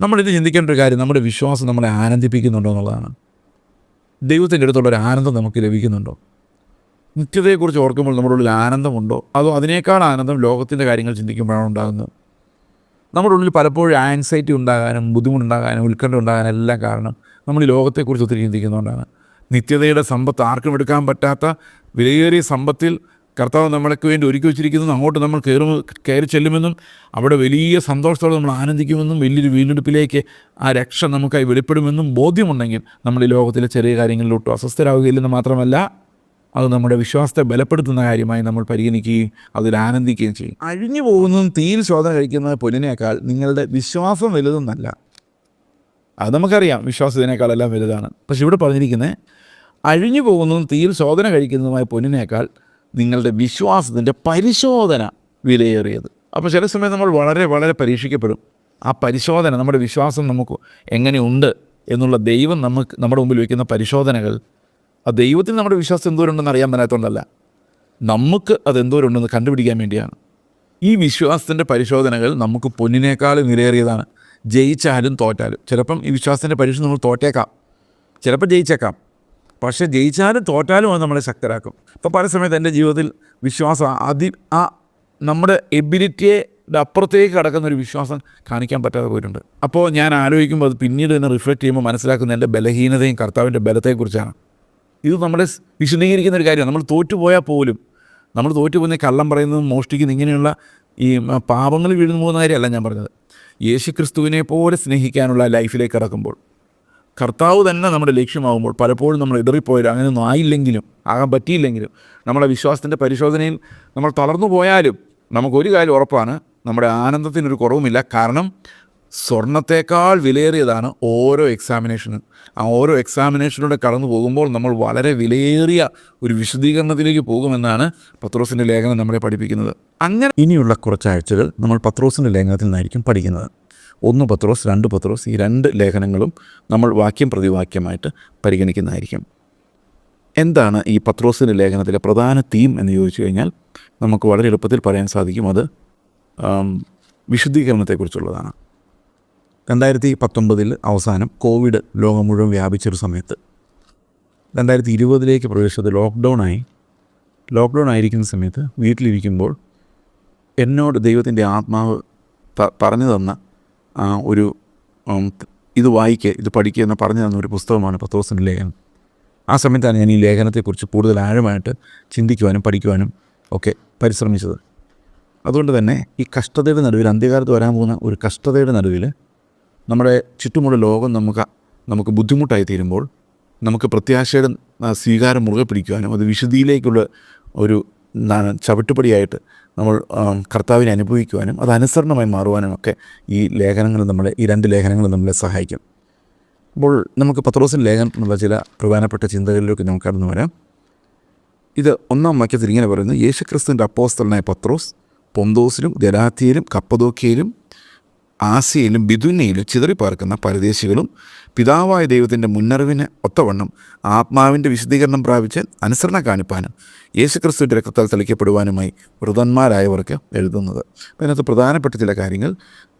നമ്മളിത് ചിന്തിക്കേണ്ട ഒരു കാര്യം നമ്മുടെ വിശ്വാസം നമ്മളെ ആനന്ദിപ്പിക്കുന്നുണ്ടോ എന്നുള്ളതാണ്. ദൈവത്തിന്റെ അടുത്തുള്ള ഒരു ആനന്ദം നമുക്ക് ലഭിക്കുന്നുണ്ടോ? നിത്യതയെക്കുറിച്ച് ഓർക്കുമ്പോൾ നമ്മുടെ ഉള്ളിൽ ആനന്ദമുണ്ടോ? അതോ അതിനേക്കാൾ ആനന്ദം ലോകത്തിന്റെ കാര്യങ്ങൾ ചിന്തിക്കുമ്പോഴാണ് ഉണ്ടാകുന്നത്? നമ്മുടെ ഉള്ളിൽ പലപ്പോഴും ആൻസൈറ്റി ഉണ്ടാകാനും ബുദ്ധിമുട്ടുണ്ടാകാനും ഉത്കണ്ഠ ഉണ്ടാകാനും എല്ലാം കാരണം നമ്മൾ ഈ ലോകത്തെക്കുറിച്ച് ഒത്തിരി ചിന്തിക്കുന്നതുകൊണ്ടാണ്. നിത്യതയുടെ സമ്പത്ത് ആർക്കും എടുക്കാൻ പറ്റാത്ത വിലയേറിയ സമ്പത്തിൽ കർത്താവ് നമ്മൾക്ക് വേണ്ടി ഒരുക്കി വെച്ചിരിക്കുന്നു. അങ്ങോട്ട് നമ്മൾ കയറി കയറി ചെല്ലുമെന്നും അവിടെ വലിയ സന്തോഷത്തോടെ നമ്മൾ ആനന്ദിക്കുമെന്നും വലിയൊരു വീണ്ടെടുപ്പിലേക്ക് ആ രക്ഷ നമുക്കായി വെളിപ്പെടുമെന്നും ബോധ്യമുണ്ടെങ്കിൽ നമ്മൾ ഈ ലോകത്തിലെ ചെറിയ കാര്യങ്ങളിലോട്ടും അസ്വസ്ഥരാകുകയില്ലെന്ന് മാത്രമല്ല അത് നമ്മുടെ വിശ്വാസത്തെ ബലപ്പെടുത്തുന്ന കാര്യമായി നമ്മൾ പരിഗണിക്കുകയും അതിൽ ആനന്ദിക്കുകയും ചെയ്യും. അഴിഞ്ഞു പോകുന്നതും തീയിൽ ശോധന കഴിക്കുന്ന പൊന്നിനേക്കാൾ നിങ്ങളുടെ വിശ്വാസം വലുതെന്നല്ല. അത് നമുക്കറിയാം വിശ്വാസത്തിനേക്കാളെല്ലാം വലുതാണ്. പക്ഷെ ഇവിടെ പറഞ്ഞിരിക്കുന്നത് അഴിഞ്ഞു പോകുന്നതും തീയിൽ ശോധന കഴിക്കുന്നതുമായ പൊന്നിനേക്കാൾ നിങ്ങളുടെ വിശ്വാസത്തിന്റെ പരിശോധന വിലയേറിയത്. അപ്പോൾ ചില സമയം നമ്മൾ വളരെ വളരെ പരീക്ഷിക്കപ്പെടും. ആ പരിശോധന നമ്മുടെ വിശ്വാസം നമുക്ക് എങ്ങനെയുണ്ട് എന്നുള്ള ദൈവം നമുക്ക് നമ്മുടെ മുമ്പിൽ വയ്ക്കുന്ന പരിശോധനകൾ ആ ദൈവത്തിന് നമ്മുടെ വിശ്വാസം എന്തോരുണ്ടെന്ന് അറിയാൻ പറ്റാത്തതുകൊണ്ടല്ല നമുക്ക് അത് എന്തോരുണ്ടെന്ന് കണ്ടുപിടിക്കാൻ വേണ്ടിയാണ്. ഈ വിശ്വാസത്തിന്റെ പരിശോധനകൾ നമുക്ക് പൊന്നിനേക്കാൾ വിലയേറിയതാണ്. ജയിച്ചാലും തോറ്റാലും. ചിലപ്പം ഈ വിശ്വാസത്തിന്റെ പരീക്ഷ നമ്മൾ തോറ്റേക്കാം. ചിലപ്പോൾ ജയിച്ചേക്കാം. പക്ഷേ ജയിച്ചാലും തോറ്റാലും അത് നമ്മളെ ശക്തരാക്കും. അപ്പോൾ പല സമയത്ത് എന്റെ ജീവിതത്തിൽ വിശ്വാസം അതി ആ നമ്മുടെ എബിലിറ്റിയെ അപ്പുറത്തേക്ക് കടക്കുന്ന ഒരു വിശ്വാസം കാണിക്കാൻ പറ്റാതെ പോയിട്ടുണ്ട്. അപ്പോൾ ഞാൻ ആലോചിക്കുമ്പോൾ അത് പിന്നീട് എന്നെ റിഫ്ലക്റ്റ് ചെയ്യുമ്പോൾ മനസ്സിലാക്കുന്ന എന്റെ ബലഹീനതയും കർത്താവിന്റെ ബലത്തെക്കുറിച്ചാണ്. ഇത് നമ്മളെ വിശദീകരിക്കുന്ന ഒരു കാര്യമാണ്. നമ്മൾ തോറ്റുപോയാൽ പോലും നമ്മൾ തോറ്റുപോകുന്ന കള്ളം പറയുന്നതും മോഷ്ടിക്കുന്ന ഇങ്ങനെയുള്ള ഈ പാപങ്ങൾ വീഴുന്നു പോകുന്ന കാര്യമല്ല ഞാൻ പറഞ്ഞത്. യേശു ക്രിസ്തുവിനെ പോലെ സ്നേഹിക്കാനുള്ള ലൈഫിലേക്ക് കടക്കുമ്പോൾ കർത്താവ് തന്നെ നമ്മുടെ ലക്ഷ്യമാകുമ്പോൾ പലപ്പോഴും നമ്മൾ ഇടറിപ്പോയാലും അങ്ങനെയൊന്നും ആയില്ലെങ്കിലും ആകാൻ പറ്റിയില്ലെങ്കിലും നമ്മുടെ വിശ്വാസത്തിന്റെ പരിശോധനയിൽ നമ്മൾ തളർന്നു പോയാലും നമുക്കൊരു കാര്യം ഉറപ്പാണ് നമ്മുടെ ആനന്ദത്തിനൊരു കുറവുമില്ല. കാരണം സ്വർണത്തേക്കാൾ വിലയേറിയതാണ് ഓരോ എക്സാമിനേഷനും ആ ഓരോ എക്സാമിനേഷനിലൂടെ കടന്നു പോകുമ്പോൾ നമ്മൾ വളരെ വിലയേറിയ ഒരു വിശദീകരണത്തിലേക്ക് പോകുമെന്നാണ് പത്രോസിന്റെ ലേഖനം നമ്മളെ പഠിപ്പിക്കുന്നത്. അങ്ങനെ ഇനിയുള്ള കുറച്ച് ആഴ്ചകൾ നമ്മൾ പത്രോസിന്റെ ലേഖനത്തിൽ നിന്നായിരിക്കും പഠിക്കുന്നത്. ഒന്ന് പത്രോസ് രണ്ട് പത്രോസ് ഈ രണ്ട് ലേഖനങ്ങളും നമ്മൾ വാക്യം പ്രതിവാക്യമായിട്ട് പരിഗണിക്കുന്നതായിരിക്കും. എന്താണ് ഈ പത്രോസിന്റെ ലേഖനത്തിലെ പ്രധാന തീം എന്ന് ചോദിച്ചു കഴിഞ്ഞാൽ നമുക്ക് വളരെ എളുപ്പത്തിൽ പറയാൻ സാധിക്കും അത് വിശുദ്ധീകരണത്തെക്കുറിച്ചുള്ളതാണ്. രണ്ടായിരത്തി പത്തൊമ്പതിൽ അവസാനം കോവിഡ് ലോകം മുഴുവൻ വ്യാപിച്ചൊരു സമയത്ത് രണ്ടായിരത്തി ഇരുപതിലേക്ക് പ്രവേശിച്ചത് ലോക്ക്ഡൗണായി ലോക്ക്ഡൗൺ ആയിരിക്കുന്ന സമയത്ത് വീട്ടിലിരിക്കുമ്പോൾ എന്നോട് ദൈവത്തിന്റെ ആത്മാവ് പറഞ്ഞു തന്ന ഒരു ഇത് വായിക്കുക ഇത് പഠിക്കുക എന്ന് പറഞ്ഞു തന്ന ഒരു പുസ്തകമാണ് പത്തോസിന്റെ ലേഖനം. ആ സമയത്താണ് ഞാൻ ഈ ലേഖനത്തെക്കുറിച്ച് കൂടുതൽ ആഴമായിട്ട് ചിന്തിക്കുവാനും പഠിക്കുവാനും ഒക്കെ പരിശ്രമിച്ചത്. അതുകൊണ്ട് തന്നെ ഈ കഷ്ടതയുടെ നടുവിൽ അന്ത്യകാലത്ത് വരാൻ പോകുന്ന ഒരു കഷ്ടതയുടെ നടുവിൽ നമ്മുടെ ചുറ്റുമുള്ള ലോകം നമുക്ക് നമുക്ക് ബുദ്ധിമുട്ടായി തീരുമ്പോൾ നമുക്ക് പ്രത്യാശയുടെ സ്വീകാരം മുറുകെ പിടിക്കുവാനും അത് വിശുദ്ധിയിലേക്കുള്ള ഒരു ചവിട്ടുപടിയായിട്ട് നമ്മൾ കർത്താവിനെ അനുഭവിക്കുവാനും അത് അനുസരണമായി മാറുവാനും ഒക്കെ ഈ ലേഖനങ്ങൾ നമ്മളെ ഈ രണ്ട് ലേഖനങ്ങൾ നമ്മളെ സഹായിക്കും. അപ്പോൾ നമുക്ക് പത്രോസിൻ ലേഖനം എന്നുള്ള ചില പ്രധാനപ്പെട്ട ചിന്തകളിലേക്ക് നമുക്ക് കടന്നു വരാം. ഇത് ഒന്നാം വാക്യത്തിൽ ഇങ്ങനെ പറയുന്നു യേശുക്രിസ്തുവിന്റെ അപ്പോസ്തലനായ പത്രോസ് പൊന്തോസിലും ഗലാത്തിയിലും കപ്പദോക്കിയയിലും ആസിയയിലും ബിദുനയിലും ചിതറിപ്പാർക്കുന്ന പരദേശികളും പിതാവായ ദൈവത്തിന്റെ മുന്നറിവിന് ഒത്തവണ്ണം ആത്മാവിന്റെ വിശദീകരണം പ്രാപിച്ച് അനുസരണ കാണിപ്പാനും യേശുക്രിസ്തുവിന്റെ രക്തത്താൽ തെളിക്കപ്പെടുവാനുമായി വൃതന്മാരായവർക്ക് എഴുതുന്നത്. അതിനകത്ത് പ്രധാനപ്പെട്ട ചില കാര്യങ്ങൾ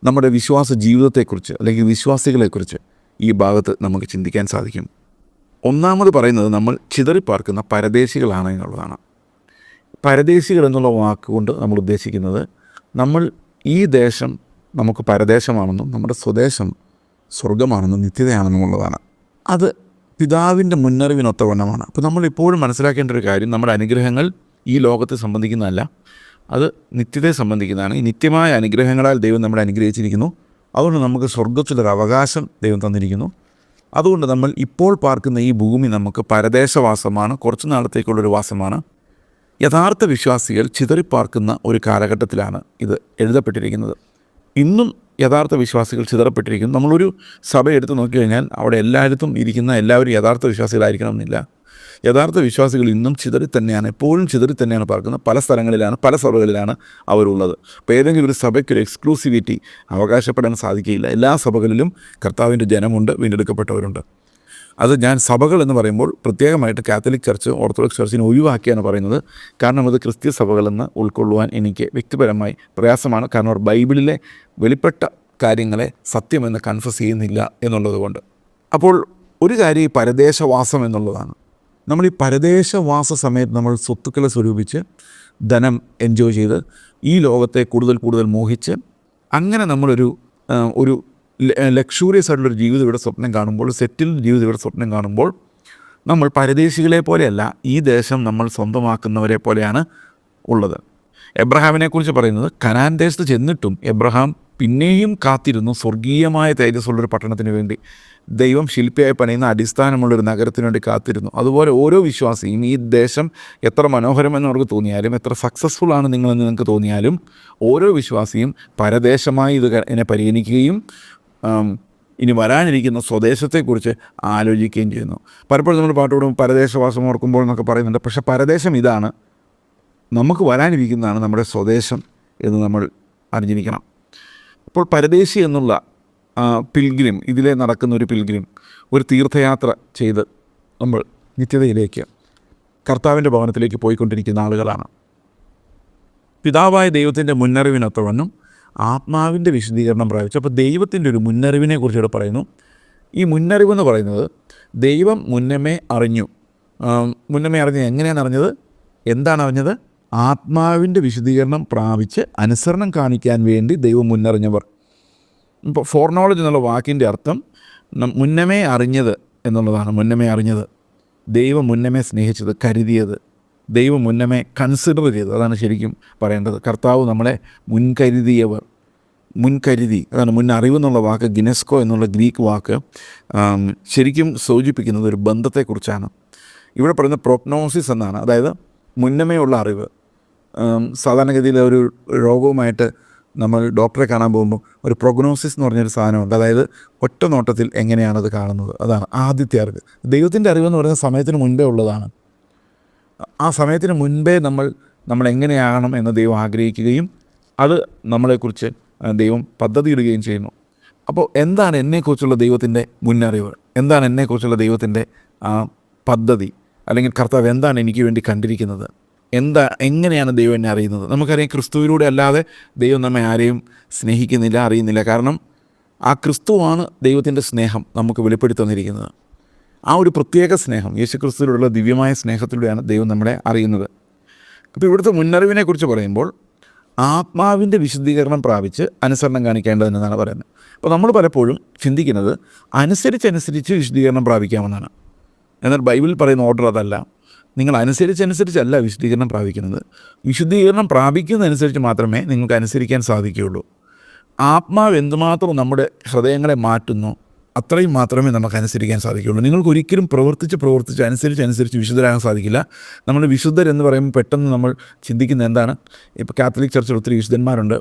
നമ്മുടെ വിശ്വാസ ജീവിതത്തെക്കുറിച്ച് അല്ലെങ്കിൽ വിശ്വാസികളെക്കുറിച്ച് ഈ ഭാഗത്ത് നമുക്ക് ചിന്തിക്കാൻ സാധിക്കും. ഒന്നാമത് പറയുന്നത് നമ്മൾ ചിതറിപ്പാർക്കുന്ന പരദേശികളാണ് എന്നുള്ളതാണ്. പരദേശികൾ എന്നുള്ള വാക്കുകൊണ്ട് നമ്മൾ ഉദ്ദേശിക്കുന്നത് നമ്മൾ ഈ ദേശം നമുക്ക് പരദേശമാണെന്നും നമ്മുടെ സ്വദേശം സ്വർഗമാണെന്നും നിത്യതയാണെന്നുമുള്ളതാണ്. അത് പിതാവിന്റെ മുന്നറിവിനൊത്തവണ്ണമാണ്. അപ്പോൾ നമ്മൾ ഇപ്പോഴും മനസ്സിലാക്കേണ്ട ഒരു കാര്യം നമ്മുടെ അനുഗ്രഹങ്ങൾ ഈ ലോകത്തെ സംബന്ധിക്കുന്നതല്ല. അത് നിത്യതയെ സംബന്ധിക്കുന്നതാണ്. ഈ നിത്യമായ അനുഗ്രഹങ്ങളാൽ ദൈവം നമ്മളെ അനുഗ്രഹിച്ചിരിക്കുന്നു. അതുകൊണ്ട് നമുക്ക് സ്വർഗത്തിലൊരു അവകാശം ദൈവം തന്നിരിക്കുന്നു. അതുകൊണ്ട് നമ്മൾ ഇപ്പോൾ പാർക്കുന്ന ഈ ഭൂമി നമുക്ക് പരദേശവാസമാണ്. കുറച്ച് നാളത്തേക്കുള്ളൊരു വാസമാണ്. യഥാർത്ഥ വിശ്വാസികൾ ചിതറിപ്പാർക്കുന്ന ഒരു കാലഘട്ടത്തിലാണ് ഇത് എഴുതപ്പെട്ടിരിക്കുന്നത്. ഇന്നും യഥാർത്ഥ വിശ്വാസികൾ ചിതറപ്പെട്ടിരിക്കുന്നു. നമ്മളൊരു സഭ എടുത്ത് നോക്കിക്കഴിഞ്ഞാൽ അവിടെ എല്ലായിടത്തും ഇരിക്കുന്ന എല്ലാവരും യഥാർത്ഥ വിശ്വാസികളായിരിക്കണം എന്നില്ല യഥാർത്ഥ വിശ്വാസികൾ ഇന്നും ചിതറി തന്നെയാണ് എപ്പോഴും ചിതറി തന്നെയാണ് പാർക്കുന്നത്. പല സ്ഥലങ്ങളിലാണ് പല സഭകളിലാണ് അവരുള്ളത്. അപ്പോൾ ഏതെങ്കിലും ഒരു സഭയ്ക്ക് ഒരു എക്സ്ക്ലൂസിവിറ്റി അവകാശപ്പെടാൻ സാധിക്കുകയില്ല. എല്ലാ സഭകളിലും കർത്താവിന്റെ ജനമുണ്ട് വീണ്ടെടുക്കപ്പെട്ടവരുണ്ട്. അത് ഞാൻ സഭകൾ എന്ന് പറയുമ്പോൾ പ്രത്യേകമായിട്ട് കാത്തലിക് ചർച്ച് ഓർത്തഡോക്സ് ചർച്ചിനെ ഒഴിവാക്കിയാണ് പറയുന്നത് കാരണം അത് ക്രിസ്ത്യ സഭകളെന്ന് ഉൾക്കൊള്ളുവാൻ എനിക്ക് വ്യക്തിപരമായി പ്രയാസമാണ്. കാരണം അവർ ബൈബിളിലെ വെളിപ്പെട്ട കാര്യങ്ങളെ സത്യമെന്ന് കൺഫസ് ചെയ്യുന്നില്ല എന്നുള്ളതുകൊണ്ട് അപ്പോൾ ഒരു കാര്യം ഈ പരദേശവാസം എന്നുള്ളതാണ്. നമ്മൾ ഈ പരദേശവാസ സമയത്ത് നമ്മൾ സ്വത്തുക്കളെ സ്വരൂപിച്ച് ധനം എൻജോയ് ചെയ്ത് ഈ ലോകത്തെ കൂടുതൽ കൂടുതൽ മോഹിച്ച് അങ്ങനെ നമ്മളൊരു ഒരു ലക്ഷൂറിയസ് ആയിട്ടുള്ളൊരു ജീവിതം ഇവിടെ സ്വപ്നം കാണുമ്പോൾ സെറ്റിൽ ജീവിതം ഇവിടെ സ്വപ്നം കാണുമ്പോൾ നമ്മൾ പരദേശികളെ പോലെയല്ല ഈ ദേശം നമ്മൾ സ്വന്തമാക്കുന്നവരെ പോലെയാണ് ഉള്ളത്. എബ്രഹാമിനെക്കുറിച്ച് പറയുന്നത് കനാൻ ദേശത്ത് ചെന്നിട്ടും എബ്രഹാം പിന്നെയും കാത്തിരുന്നു സ്വർഗീയമായ തേജസ്സുള്ളൊരു പട്ടണത്തിന് വേണ്ടി. ദൈവം ശില്പിയായി പണിയുന്ന അടിസ്ഥാനമുള്ളൊരു നഗരത്തിന് വേണ്ടി കാത്തിരുന്നു. അതുപോലെ ഓരോ വിശ്വാസിയും ഈ ദേശം എത്ര മനോഹരമെന്ന് അവർക്ക് തോന്നിയാലും എത്ര സക്സസ്ഫുൾ ആണ് നിങ്ങളെന്ന് നിങ്ങൾക്ക് തോന്നിയാലും ഓരോ വിശ്വാസിയും പരദേശമായി ഇത് എന്നെ പരിഗണിക്കുകയും ഇനി വരാനിരിക്കുന്ന സ്വദേശത്തെക്കുറിച്ച് ആലോചിക്കുകയും ചെയ്യുന്നു. പലപ്പോഴും നമ്മൾ പാട്ടോടും പരദേശവാസം ഓർക്കുമ്പോൾ എന്നൊക്കെ പറയുന്നുണ്ട്. പക്ഷേ പരദേശം ഇതാണ്. നമുക്ക് വരാനിരിക്കുന്നതാണ് നമ്മുടെ സ്വദേശം എന്ന് നമ്മൾ അറിഞ്ഞിരിക്കണം. അപ്പോൾ പരദേശി എന്നുള്ള പിൽഗ്രിം ഇതിലെ നടക്കുന്ന ഒരു പിൽഗ്രിം ഒരു തീർത്ഥയാത്ര ചെയ്ത് നമ്മൾ നിത്യതയിലേക്ക് കർത്താവിന്റെ ഭവനത്തിലേക്ക് പോയിക്കൊണ്ടിരിക്കുന്ന ആളുകളാണ്. പിതാവായ ദൈവത്തിന്റെ മുന്നറിവിനൊത്തവണ്ണം ആത്മാവിന്റെ വിശദീകരണം പ്രാപിച്ചു. അപ്പോൾ ദൈവത്തിന്റെ ഒരു മുന്നറിവിനെ കുറിച്ച് ഇവിടെ പറയുന്നു. ഈ മുന്നറിവെന്ന് പറയുന്നത് ദൈവം മുന്നമേ അറിഞ്ഞു. മുന്നമേ അറിഞ്ഞത് എങ്ങനെയാണ് അറിഞ്ഞത്? എന്താണ് അറിഞ്ഞത്? ആത്മാവിന്റെ വിശദീകരണം പ്രാപിച്ച് അനുസരണം കാണിക്കാൻ വേണ്ടി ദൈവം മുന്നറിഞ്ഞവർ. ഇപ്പോൾ ഫോർ നോളജ് എന്നുള്ള വാക്കിന്റെ അർത്ഥം മുന്നമേ അറിഞ്ഞത് എന്നുള്ളതാണ്. മുന്നമേ അറിഞ്ഞത്. ദൈവം മുന്നമേ സ്നേഹിച്ചത് കരുതിയത്. ദൈവം മുന്നമേ കൺസിഡർ ചെയ്ത്. അതാണ് ശരിക്കും പറയേണ്ടത്. കർത്താവ് നമ്മളെ മുൻകരുതിയവർ മുൻകരുതി അതാണ് മുൻ അറിവ് എന്നുള്ള വാക്ക് ഗിനെസ്കോ എന്നുള്ള ഗ്രീക്ക് വാക്ക് ശരിക്കും സൂചിപ്പിക്കുന്നത് ഒരു ബന്ധത്തെക്കുറിച്ചാണ്. ഇവിടെ പറയുന്ന പ്രോപ്നോസിസ് എന്നാണ്. അതായത് മുന്നമേയുള്ള അറിവ്. സാധാരണഗതിയിൽ ഒരു രോഗവുമായിട്ട് നമ്മൾ ഡോക്ടറെ കാണാൻ പോകുമ്പോൾ ഒരു പ്രൊഗ്നോസിസ് എന്ന് പറഞ്ഞൊരു സാധനമുണ്ട്. അതായത് ഒറ്റ നോട്ടത്തിൽ എങ്ങനെയാണത് കാണുന്നത്? അതാണ് ആദ്യത്തെ അറിവ്. ദൈവത്തിന്റെ അറിവെന്ന് പറയുന്ന സമയത്തിന് മുൻപേ ഉള്ളതാണ്. ആ സമയത്തിന് മുൻപേ നമ്മൾ നമ്മൾ എങ്ങനെയാകണം എന്ന് ദൈവം ആഗ്രഹിക്കുകയും അത് നമ്മളെക്കുറിച്ച് ദൈവം പദ്ധതി ഇടുകയും ചെയ്യുന്നു. അപ്പോൾ എന്താണ് എന്നെക്കുറിച്ചുള്ള ദൈവത്തിന്റെ മുന്നറിവ്? എന്താണ് എന്നെക്കുറിച്ചുള്ള ദൈവത്തിന്റെ ആ പദ്ധതി? അല്ലെങ്കിൽ കർത്താവ് എന്താണ് എനിക്ക് വേണ്ടി കണ്ടിരിക്കുന്നത്? എന്താ എങ്ങനെയാണ് ദൈവം എന്നെ അറിയുന്നത്? നമുക്കറിയാം ക്രിസ്തുവിലൂടെ അല്ലാതെ ദൈവം നമ്മെ ആരെയും സ്നേഹിക്കുന്നില്ല അറിയുന്നില്ല. കാരണം ആ ക്രിസ്തുവാണ് ദൈവത്തിന്റെ സ്നേഹം നമുക്ക് വെളിപ്പെടുത്തി തന്നിരിക്കുന്നത്. ആ ഒരു പ്രത്യേക സ്നേഹം യേശുക്രിസ്തുവിലുള്ള ദിവ്യമായ സ്നേഹത്തിലൂടെയാണ് ദൈവം നമ്മളെ അറിയുന്നത്. അപ്പോൾ ഇവിടുത്തെ മുന്നറിവിനെ കുറിച്ച് പറയുമ്പോൾ ആത്മാവിന്റെ വിശുദ്ധീകരണം പ്രാപിച്ച് അനുസരണം കാണിക്കേണ്ടതെന്നാണ് പറയുന്നത്. അപ്പോൾ നമ്മൾ പലപ്പോഴും ചിന്തിക്കുന്നത് അനുസരിച്ചനുസരിച്ച് വിശുദ്ധീകരണം പ്രാപിക്കാമെന്നാണ് എന്നാൽ ബൈബിളിൽ പറയുന്ന ഓർഡർ അതല്ല. നിങ്ങൾ അനുസരിച്ചനുസരിച്ചല്ല വിശുദ്ധീകരണം പ്രാപിക്കുന്നത്. വിശുദ്ധീകരണം പ്രാപിക്കുന്നതനുസരിച്ച് മാത്രമേ നിങ്ങൾക്ക് അനുസരിക്കാൻ സാധിക്കുകയുള്ളൂ. ആത്മാവ് എന്തുമാത്രം നമ്മുടെ ഹൃദയങ്ങളെ മാറ്റുന്നു അത്രയും മാത്രമേ നമുക്ക് അനുസരിക്കാൻ സാധിക്കുകയുള്ളൂ നിങ്ങൾക്ക് ഒരിക്കലും പ്രവർത്തിച്ച് പ്രവർത്തിച്ച് അനുസരിച്ച് അനുസരിച്ച് വിശുദ്ധരാകാൻ സാധിക്കില്ല. നമ്മൾ വിശുദ്ധരെന്ന് പറയുമ്പോൾ പെട്ടെന്ന് നമ്മൾ ചിന്തിക്കുന്ന എന്താണ്? ഇപ്പോൾ കാത്തലിക് ചർച്ചിൽ ഒത്തിരി വിശുദ്ധന്മാരുണ്ട്.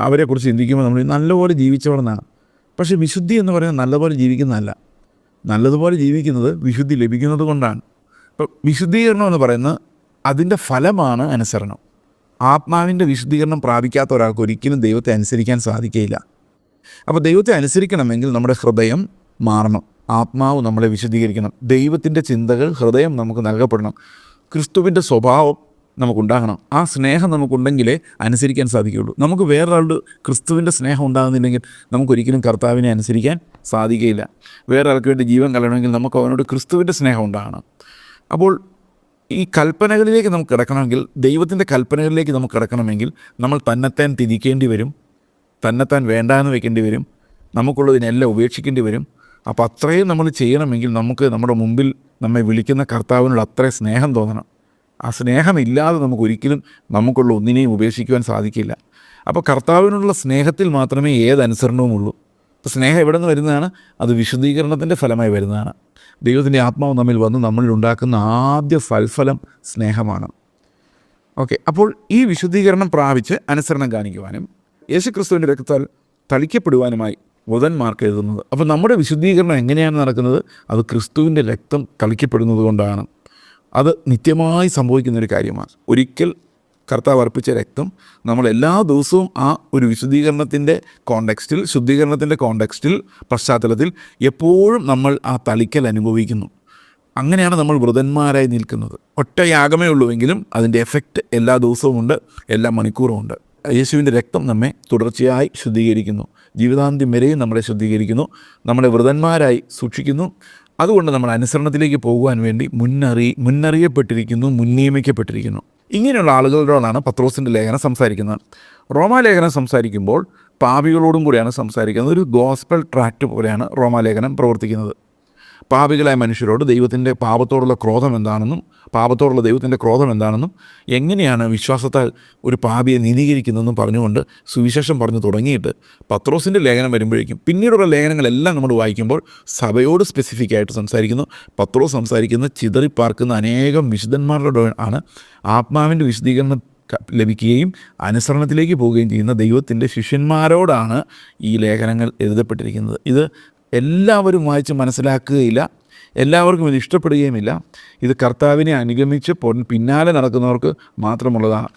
അവരെക്കുറിച്ച് ചിന്തിക്കുമ്പോൾ നമ്മൾ നല്ലപോലെ ജീവിച്ചവളെന്നാണ്. പക്ഷേ വിശുദ്ധി എന്ന് പറയുന്നത് നല്ലപോലെ ജീവിക്കുന്നതല്ല. നല്ലതുപോലെ ജീവിക്കുന്നത് വിശുദ്ധി ലഭിക്കുന്നത് കൊണ്ടാണ്. ഇപ്പോൾ വിശുദ്ധീകരണം എന്ന് പറയുന്നത് അതിന്റെ ഫലമാണ് അനുസരണം. ആത്മാവിന്റെ വിശുദ്ധീകരണം പ്രാപിക്കാത്ത ഒരാൾക്ക് ഒരിക്കലും ദൈവത്തെ അനുസരിക്കാൻ സാധിക്കുകയില്ല. അപ്പോൾ ദൈവത്തെ അനുസരിക്കണമെങ്കിൽ നമ്മുടെ ഹൃദയം മാറണം. ആത്മാവ് നമ്മളെ വിശദീകരിക്കണം ദൈവത്തിന്റെ ചിന്തകൾ ഹൃദയം നമുക്ക് നൽകപ്പെടണം. ക്രിസ്തുവിന്റെ സ്വഭാവം നമുക്കുണ്ടാകണം. ആ സ്നേഹം നമുക്കുണ്ടെങ്കിലേ അനുസരിക്കാൻ സാധിക്കുകയുള്ളൂ. നമുക്ക് വേറൊരാളുടെ ക്രിസ്തുവിന്റെ സ്നേഹം ഉണ്ടാകുന്നില്ലെങ്കിൽ നമുക്കൊരിക്കലും കർത്താവിനെ അനുസരിക്കാൻ സാധിക്കുകയില്ല. വേറൊരാൾക്ക് വേണ്ടി ജീവൻ കളയണമെങ്കിൽ നമുക്ക് അവനോട് ക്രിസ്തുവിന്റെ സ്നേഹം ഉണ്ടാകണം. അപ്പോൾ ഈ കൽപ്പനകളിലേക്ക് നമുക്ക് കിടക്കണമെങ്കിൽ ദൈവത്തിന്റെ കൽപ്പനകളിലേക്ക് നമുക്ക് കിടക്കണമെങ്കിൽ നമ്മൾ തന്നെത്താൻ തിരിക്കേണ്ടി വരും. തന്നെത്താൻ വേണ്ട എന്ന് വെക്കേണ്ടി വരും. നമുക്കുള്ളതിനെല്ലാം ഉപേക്ഷിക്കേണ്ടി വരും. അപ്പോൾ അത്രയും നമ്മൾ ചെയ്യണമെങ്കിൽ നമുക്ക് നമ്മുടെ മുമ്പിൽ നമ്മെ വിളിക്കുന്ന കർത്താവിനോട് അത്രയും സ്നേഹം തോന്നണം. ആ സ്നേഹമില്ലാതെ നമുക്ക് ഒരിക്കലും നമുക്കുള്ള ഒന്നിനെയും ഉപേക്ഷിക്കുവാൻ സാധിക്കില്ല. അപ്പോൾ കർത്താവിനുള്ള സ്നേഹത്തിൽ മാത്രമേ ഏതനുസരണവും ഉള്ളൂ. അപ്പോൾ സ്നേഹം എവിടെ നിന്ന് വരുന്നതാണ്? അത് വിശുദ്ധീകരണത്തിന്റെ ഫലമായി വരുന്നതാണ്. ദൈവത്തിന്റെ ആത്മാവ് നമ്മിൽ വന്ന് നമ്മളിൽ ഉണ്ടാക്കുന്ന ആദ്യ ഫൽഫലം സ്നേഹമാണ്. ഓക്കെ അപ്പോൾ ഈ വിശുദ്ധീകരണം പ്രാപിച്ച് അനുസരണം കാണിക്കുവാനും യേശുക്രിസ്തുവിന്റെ രക്തത്താൽ തളിക്കപ്പെടുവാനുമായി ബുധന്മാർക്ക് എഴുതുന്നത്. അപ്പോൾ നമ്മുടെ വിശുദ്ധീകരണം എങ്ങനെയാണ് നടക്കുന്നത്? അത് ക്രിസ്തുവിന്റെ രക്തം തളിക്കപ്പെടുന്നത് കൊണ്ടാണ് അത് നിത്യമായി സംഭവിക്കുന്നൊരു കാര്യമാണ്. ഒരിക്കൽ കർത്താവ് അർപ്പിച്ച രക്തം നമ്മൾ എല്ലാ ദിവസവും ആ ഒരു വിശുദ്ധീകരണത്തിന്റെ കോണ്ടെക്സ്റ്റിൽ ശുദ്ധീകരണത്തിന്റെ കോണ്ടെക്സ്റ്റിൽ പശ്ചാത്തലത്തിൽ എപ്പോഴും നമ്മൾ ആ തളിക്കൽ അനുഭവിക്കുന്നു. അങ്ങനെയാണ് നമ്മൾ വൃതന്മാരായി നിൽക്കുന്നത്. ഒറ്റ യാഗമേ ഉള്ളൂവെങ്കിലും അതിന്റെ എഫക്റ്റ് എല്ലാ ദിവസവും ഉണ്ട് എല്ലാ മണിക്കൂറും ഉണ്ട്. യേശുവിന്റെ രക്തം നമ്മെ തുടർച്ചയായി ശുദ്ധീകരിക്കുന്നു. ജീവിതാന്ത്യം വരെയും നമ്മളെ ശുദ്ധീകരിക്കുന്നു. നമ്മളെ വൃതന്മാരായി സൂക്ഷിക്കുന്നു. അതുകൊണ്ട് നമ്മൾ അനുസരണത്തിലേക്ക് പോകുവാൻ വേണ്ടി മുന്നറി മുന്നറിയപ്പെട്ടിരിക്കുന്നു മുൻനിയമിക്കപ്പെട്ടിരിക്കുന്നു ഇങ്ങനെയുള്ള ആളുകളോടാണ് പത്രോസിന്റെ ലേഖനം സംസാരിക്കുന്നത്. റോമാലേഖനം സംസാരിക്കുമ്പോൾ പാപികളോടും കൂടിയാണ് സംസാരിക്കുന്നത്. ഒരു ഗോസ്പൽ ട്രാക്റ്റ് പോലെയാണ് റോമാലേഖനം പ്രവർത്തിക്കുന്നത്. പാപികളായ മനുഷ്യരോട് ദൈവത്തിന്റെ പാപത്തോടുള്ള ക്രോധം എന്താണെന്നും പാപത്തോടുള്ള ദൈവത്തിന്റെ ക്രോധം എന്താണെന്നും എങ്ങനെയാണ് വിശ്വാസത്താൽ ഒരു പാപിയെ നീതീകരിക്കുന്നതെന്നും പറഞ്ഞുകൊണ്ട് സുവിശേഷം പറഞ്ഞു തുടങ്ങിയിട്ട് പത്രോസിന്റെ ലേഖനം വരുമ്പോഴേക്കും പിന്നീടുള്ള ലേഖനങ്ങളെല്ലാം നമ്മൾ വായിക്കുമ്പോൾ സഭയോട് സ്പെസിഫിക് ആയിട്ട് സംസാരിക്കുന്നു. പത്രോസ് സംസാരിക്കുന്ന ചിതറിപ്പാർക്കുന്ന അനേകം വിശുദ്ധന്മാരുടെ ആണ് ആത്മാവിന്റെ വിശദീകരണം ലഭിക്കുകയും അനുസരണത്തിലേക്ക് പോവുകയും ചെയ്യുന്ന ദൈവത്തിന്റെ ശിഷ്യന്മാരോടാണ് ഈ ലേഖനങ്ങൾ എഴുതപ്പെട്ടിരിക്കുന്നത്. ഇത് എല്ലാവരും വായിച്ച് മനസ്സിലാക്കുകയില്ല. എല്ലാവർക്കും ഇത് ഇഷ്ടപ്പെടുകയുമില്ല. ഇത് കർത്താവിനെ അനുഗമിച്ച് പിന്നാലെ നടക്കുന്നവർക്ക് മാത്രമുള്ളതാണ്.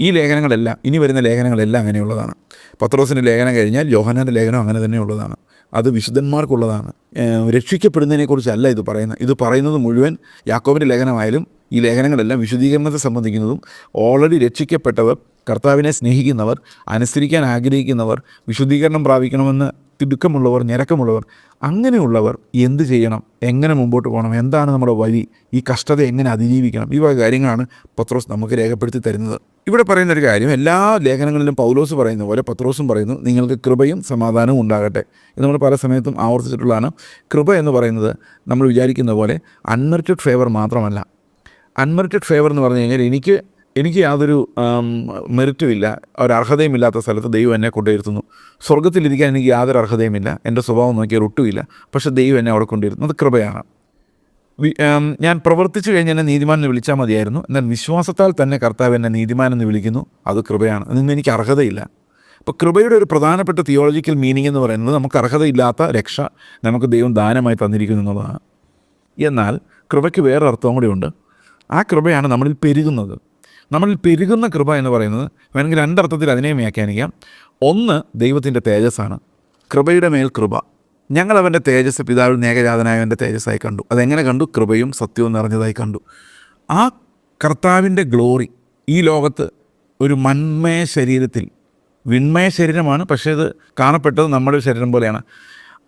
ഈ ലേഖനങ്ങളെല്ലാം ഇനി വരുന്ന ലേഖനങ്ങളെല്ലാം അങ്ങനെയുള്ളതാണ്. പത്രോസിന്റെ ലേഖനം കഴിഞ്ഞാൽ യോഹനാന്റെ ലേഖനം അങ്ങനെ തന്നെയുള്ളതാണ് അത് വിശുദ്ധന്മാർക്കുള്ളതാണ്. രക്ഷിക്കപ്പെടുന്നതിനെക്കുറിച്ചല്ല ഇത് പറയുന്നത്. ഇത് പറയുന്നത് മുഴുവൻ യാക്കോബിന്റെ ലേഖനമായാലും ഈ ലേഖനങ്ങളെല്ലാം വിശുദ്ധീകരണത്തെ സംബന്ധിക്കുന്നതും ഓൾറെഡി രക്ഷിക്കപ്പെട്ടവർ കർത്താവിനെ സ്നേഹിക്കുന്നവർ അനുസരിക്കാൻ ആഗ്രഹിക്കുന്നവർ വിശുദ്ധീകരണം പ്രാപിക്കണമെന്ന് തിടുക്കമുള്ളവർ ഞരക്കമുള്ളവർ അങ്ങനെയുള്ളവർ എന്ത് ചെയ്യണം? എങ്ങനെ മുമ്പോട്ട് പോകണം? എന്താണ് നമ്മുടെ വഴി? ഈ കഷ്ടത എങ്ങനെ അതിജീവിക്കണം? ഈ വക കാര്യങ്ങളാണ് പത്രോസ് നമുക്ക് രേഖപ്പെടുത്തി തരുന്നത്. ഇവിടെ പറയുന്ന ഒരു കാര്യം എല്ലാ ലേഖനങ്ങളിലും പൗലോസ് പറയുന്ന പോലെ പത്രോസും പറയുന്നു നിങ്ങൾക്ക് കൃപയും സമാധാനവും ഉണ്ടാകട്ടെ. ഇത് നമ്മൾ പല സമയത്തും ആവർത്തിച്ചിട്ടുള്ളതാണ്. കൃപ എന്ന് പറയുന്നത് നമ്മൾ വിചാരിക്കുന്ന പോലെ അൺമെറിറ്റഡ് ഫേവർ മാത്രമല്ല. അൺമെറിറ്റഡ് ഫേവർ എന്ന് പറഞ്ഞു കഴിഞ്ഞാൽ എനിക്ക് എനിക്ക് യാതൊരു മെറിറ്റും ഇല്ല ഒരു അർഹതയും ഇല്ലാത്ത സ്ഥലത്ത് ദൈവം എന്നെ കൊണ്ടുവരുത്തുന്നു. സ്വർഗത്തിലിരിക്കാൻ എനിക്ക് യാതൊരു അർഹതയുമില്ല എന്റെ സ്വഭാവം നോക്കിയാൽ ഒട്ടുമില്ല. പക്ഷേ ദൈവം എന്നെ അവിടെ കൊണ്ടുവരുന്നത് കൃപയാണ്. ഞാൻ പ്രവർത്തിച്ചു കഴിഞ്ഞ് എന്നെ നീതിമാൻ എന്ന് വിളിച്ചാൽ മതിയായിരുന്നു. എന്നാൽ വിശ്വാസത്താൽ തന്നെ കർത്താവ് എന്നെ നീതിമാൻ എന്ന് വിളിക്കുന്നു. അത് കൃപയാണ്. അതിന് എനിക്ക് അർഹതയില്ല. അപ്പോൾ കൃപയുടെ ഒരു പ്രധാനപ്പെട്ട തിയോളജിക്കൽ മീനിങ് എന്ന് പറയുന്നത് നമുക്ക് അർഹതയില്ലാത്ത രക്ഷ നമുക്ക് ദൈവം ദാനമായി തന്നിരിക്കുന്നു എന്നുള്ളതാണ്. എന്നാൽ കൃപയ്ക്ക് വേറെ അർത്ഥവും ഉണ്ട് ആ കൃപയാണ് നമ്മളിൽ പെരുകുന്നത്. നമ്മളിൽ പെരുകുന്ന കൃപ എന്ന് പറയുന്നത് വേണമെങ്കിൽ രണ്ടർത്ഥത്തിൽ അതിനെ വ്യാഖ്യാനിക്കാം. ഒന്ന് ദൈവത്തിന്റെ തേജസ്സാണ്. കൃപയുടെ മേൽ കൃപ. ഞങ്ങൾ അവന്റെ തേജസ് പിതാവിൽ നേകജാതനായവന്റെ തേജസ്സായി കണ്ടു. അതെങ്ങനെ കണ്ടു? കൃപയും സത്യവും നിറഞ്ഞതായി കണ്ടു. ആ കർത്താവിന്റെ ഗ്ലോറി ഈ ലോകത്ത് ഒരു മന്മയ ശരീരത്തിൽ വിൺമയ ശരീരമാണ് പക്ഷേ അത് കാണപ്പെട്ടത് നമ്മുടെ ശരീരം പോലെയാണ്.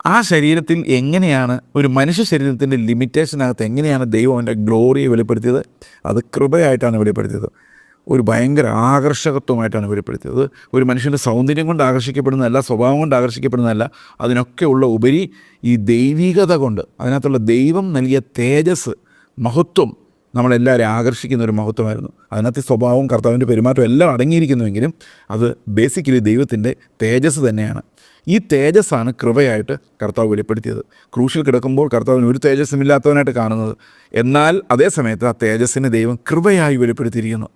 ആ ശരീരത്തിൽ എങ്ങനെയാണ് ഒരു മനുഷ്യ ശരീരത്തിന്റെ ലിമിറ്റേഷനകത്ത് എങ്ങനെയാണ് ദൈവം അവന്റെ ഗ്ലോറിയെ വെളിപ്പെടുത്തിയത്? അത് കൃപയായിട്ടാണ് വെളിപ്പെടുത്തിയത്. ഒരു ഭയങ്കര ആകർഷകത്വമായിട്ടാണ് വെളിപ്പെടുത്തിയത്. ഒരു മനുഷ്യന്റെ സൗന്ദര്യം കൊണ്ട് ആകർഷിക്കപ്പെടുന്നതല്ല സ്വഭാവം കൊണ്ട് ആകർഷിക്കപ്പെടുന്നതല്ല അതിനൊക്കെ ഉള്ള ഉപരി ഈ ദൈവികത കൊണ്ട് അതിനകത്തുള്ള ദൈവം നൽകിയ തേജസ് മഹത്വം നമ്മളെല്ലാവരെയും ആകർഷിക്കുന്ന ഒരു മഹത്വമായിരുന്നു. അതിനകത്ത് സ്വഭാവവും കർത്താവിന്റെ പെരുമാറ്റവും എല്ലാം അടങ്ങിയിരിക്കുന്നുവെങ്കിലും അത് ബേസിക്കലി ദൈവത്തിന്റെ തേജസ് തന്നെയാണ്. ഈ തേജസ്സാണ് കൃപയായിട്ട് കർത്താവ് വെളിപ്പെടുത്തിയത്. ക്രൂശിൽ കിടക്കുമ്പോൾ കർത്താവിന് ഒരു തേജസ്സുമില്ലാത്തവനായിട്ട് കാണുന്നത്. എന്നാൽ അതേ സമയത്ത് ആ തേജസ്സിനെ ദൈവം കൃപയായി വെളിപ്പെടുത്തിയിരിക്കുന്നു.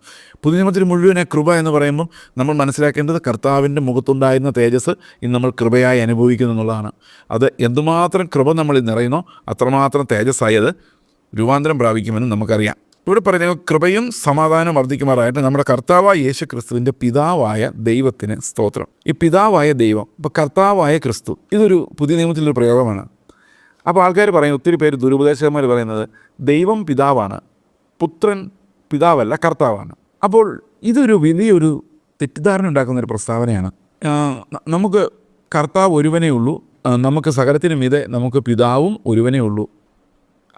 പുതിയ നിയമത്തിൽ മുഴുവനെ കൃപ എന്ന് പറയുമ്പം നമ്മൾ മനസ്സിലാക്കേണ്ടത് കർത്താവിന്റെ മുഖത്തുണ്ടായിരുന്ന തേജസ് ഇന്ന് നമ്മൾ കൃപയായി അനുഭവിക്കുന്നു എന്നുള്ളതാണ്. അത് എന്തുമാത്രം കൃപ നമ്മളിൽ നിറയുന്നോ അത്രമാത്രം തേജസ്സായത് രൂപാന്തരം പ്രാപിക്കുമെന്ന് നമുക്കറിയാം. ഇവിടെ പറയുന്നത് കൃപയും സമാധാനം വർദ്ധിക്കുമാറായിട്ട് നമ്മുടെ കർത്താവായ യേശു ക്രിസ്തുവിന്റെ പിതാവായ ദൈവത്തിന് സ്തോത്രം. ഈ പിതാവായ ദൈവം ഇപ്പോൾ കർത്താവായ ക്രിസ്തു ഇതൊരു പുതിയ നിയമത്തിലൊരു പ്രയോഗമാണ്. അപ്പോൾ ആൾക്കാർ പറയും ഒത്തിരി പേര് ദുരുപദേശകന്മാർ പറയുന്നത് ദൈവം പിതാവാണ് പുത്രൻ പിതാവല്ല കർത്താവാണ്. അപ്പോൾ ഇതൊരു വലിയൊരു തെറ്റിദ്ധാരണ ഉണ്ടാക്കുന്ന ഒരു പ്രസ്താവനയാണ് നമുക്ക് കർത്താവ് ഒരുവനേ ഉള്ളൂ നമുക്ക് സകലത്തിനും ഇതേ നമുക്ക് പിതാവും ഒരുവനേ ഉള്ളൂ.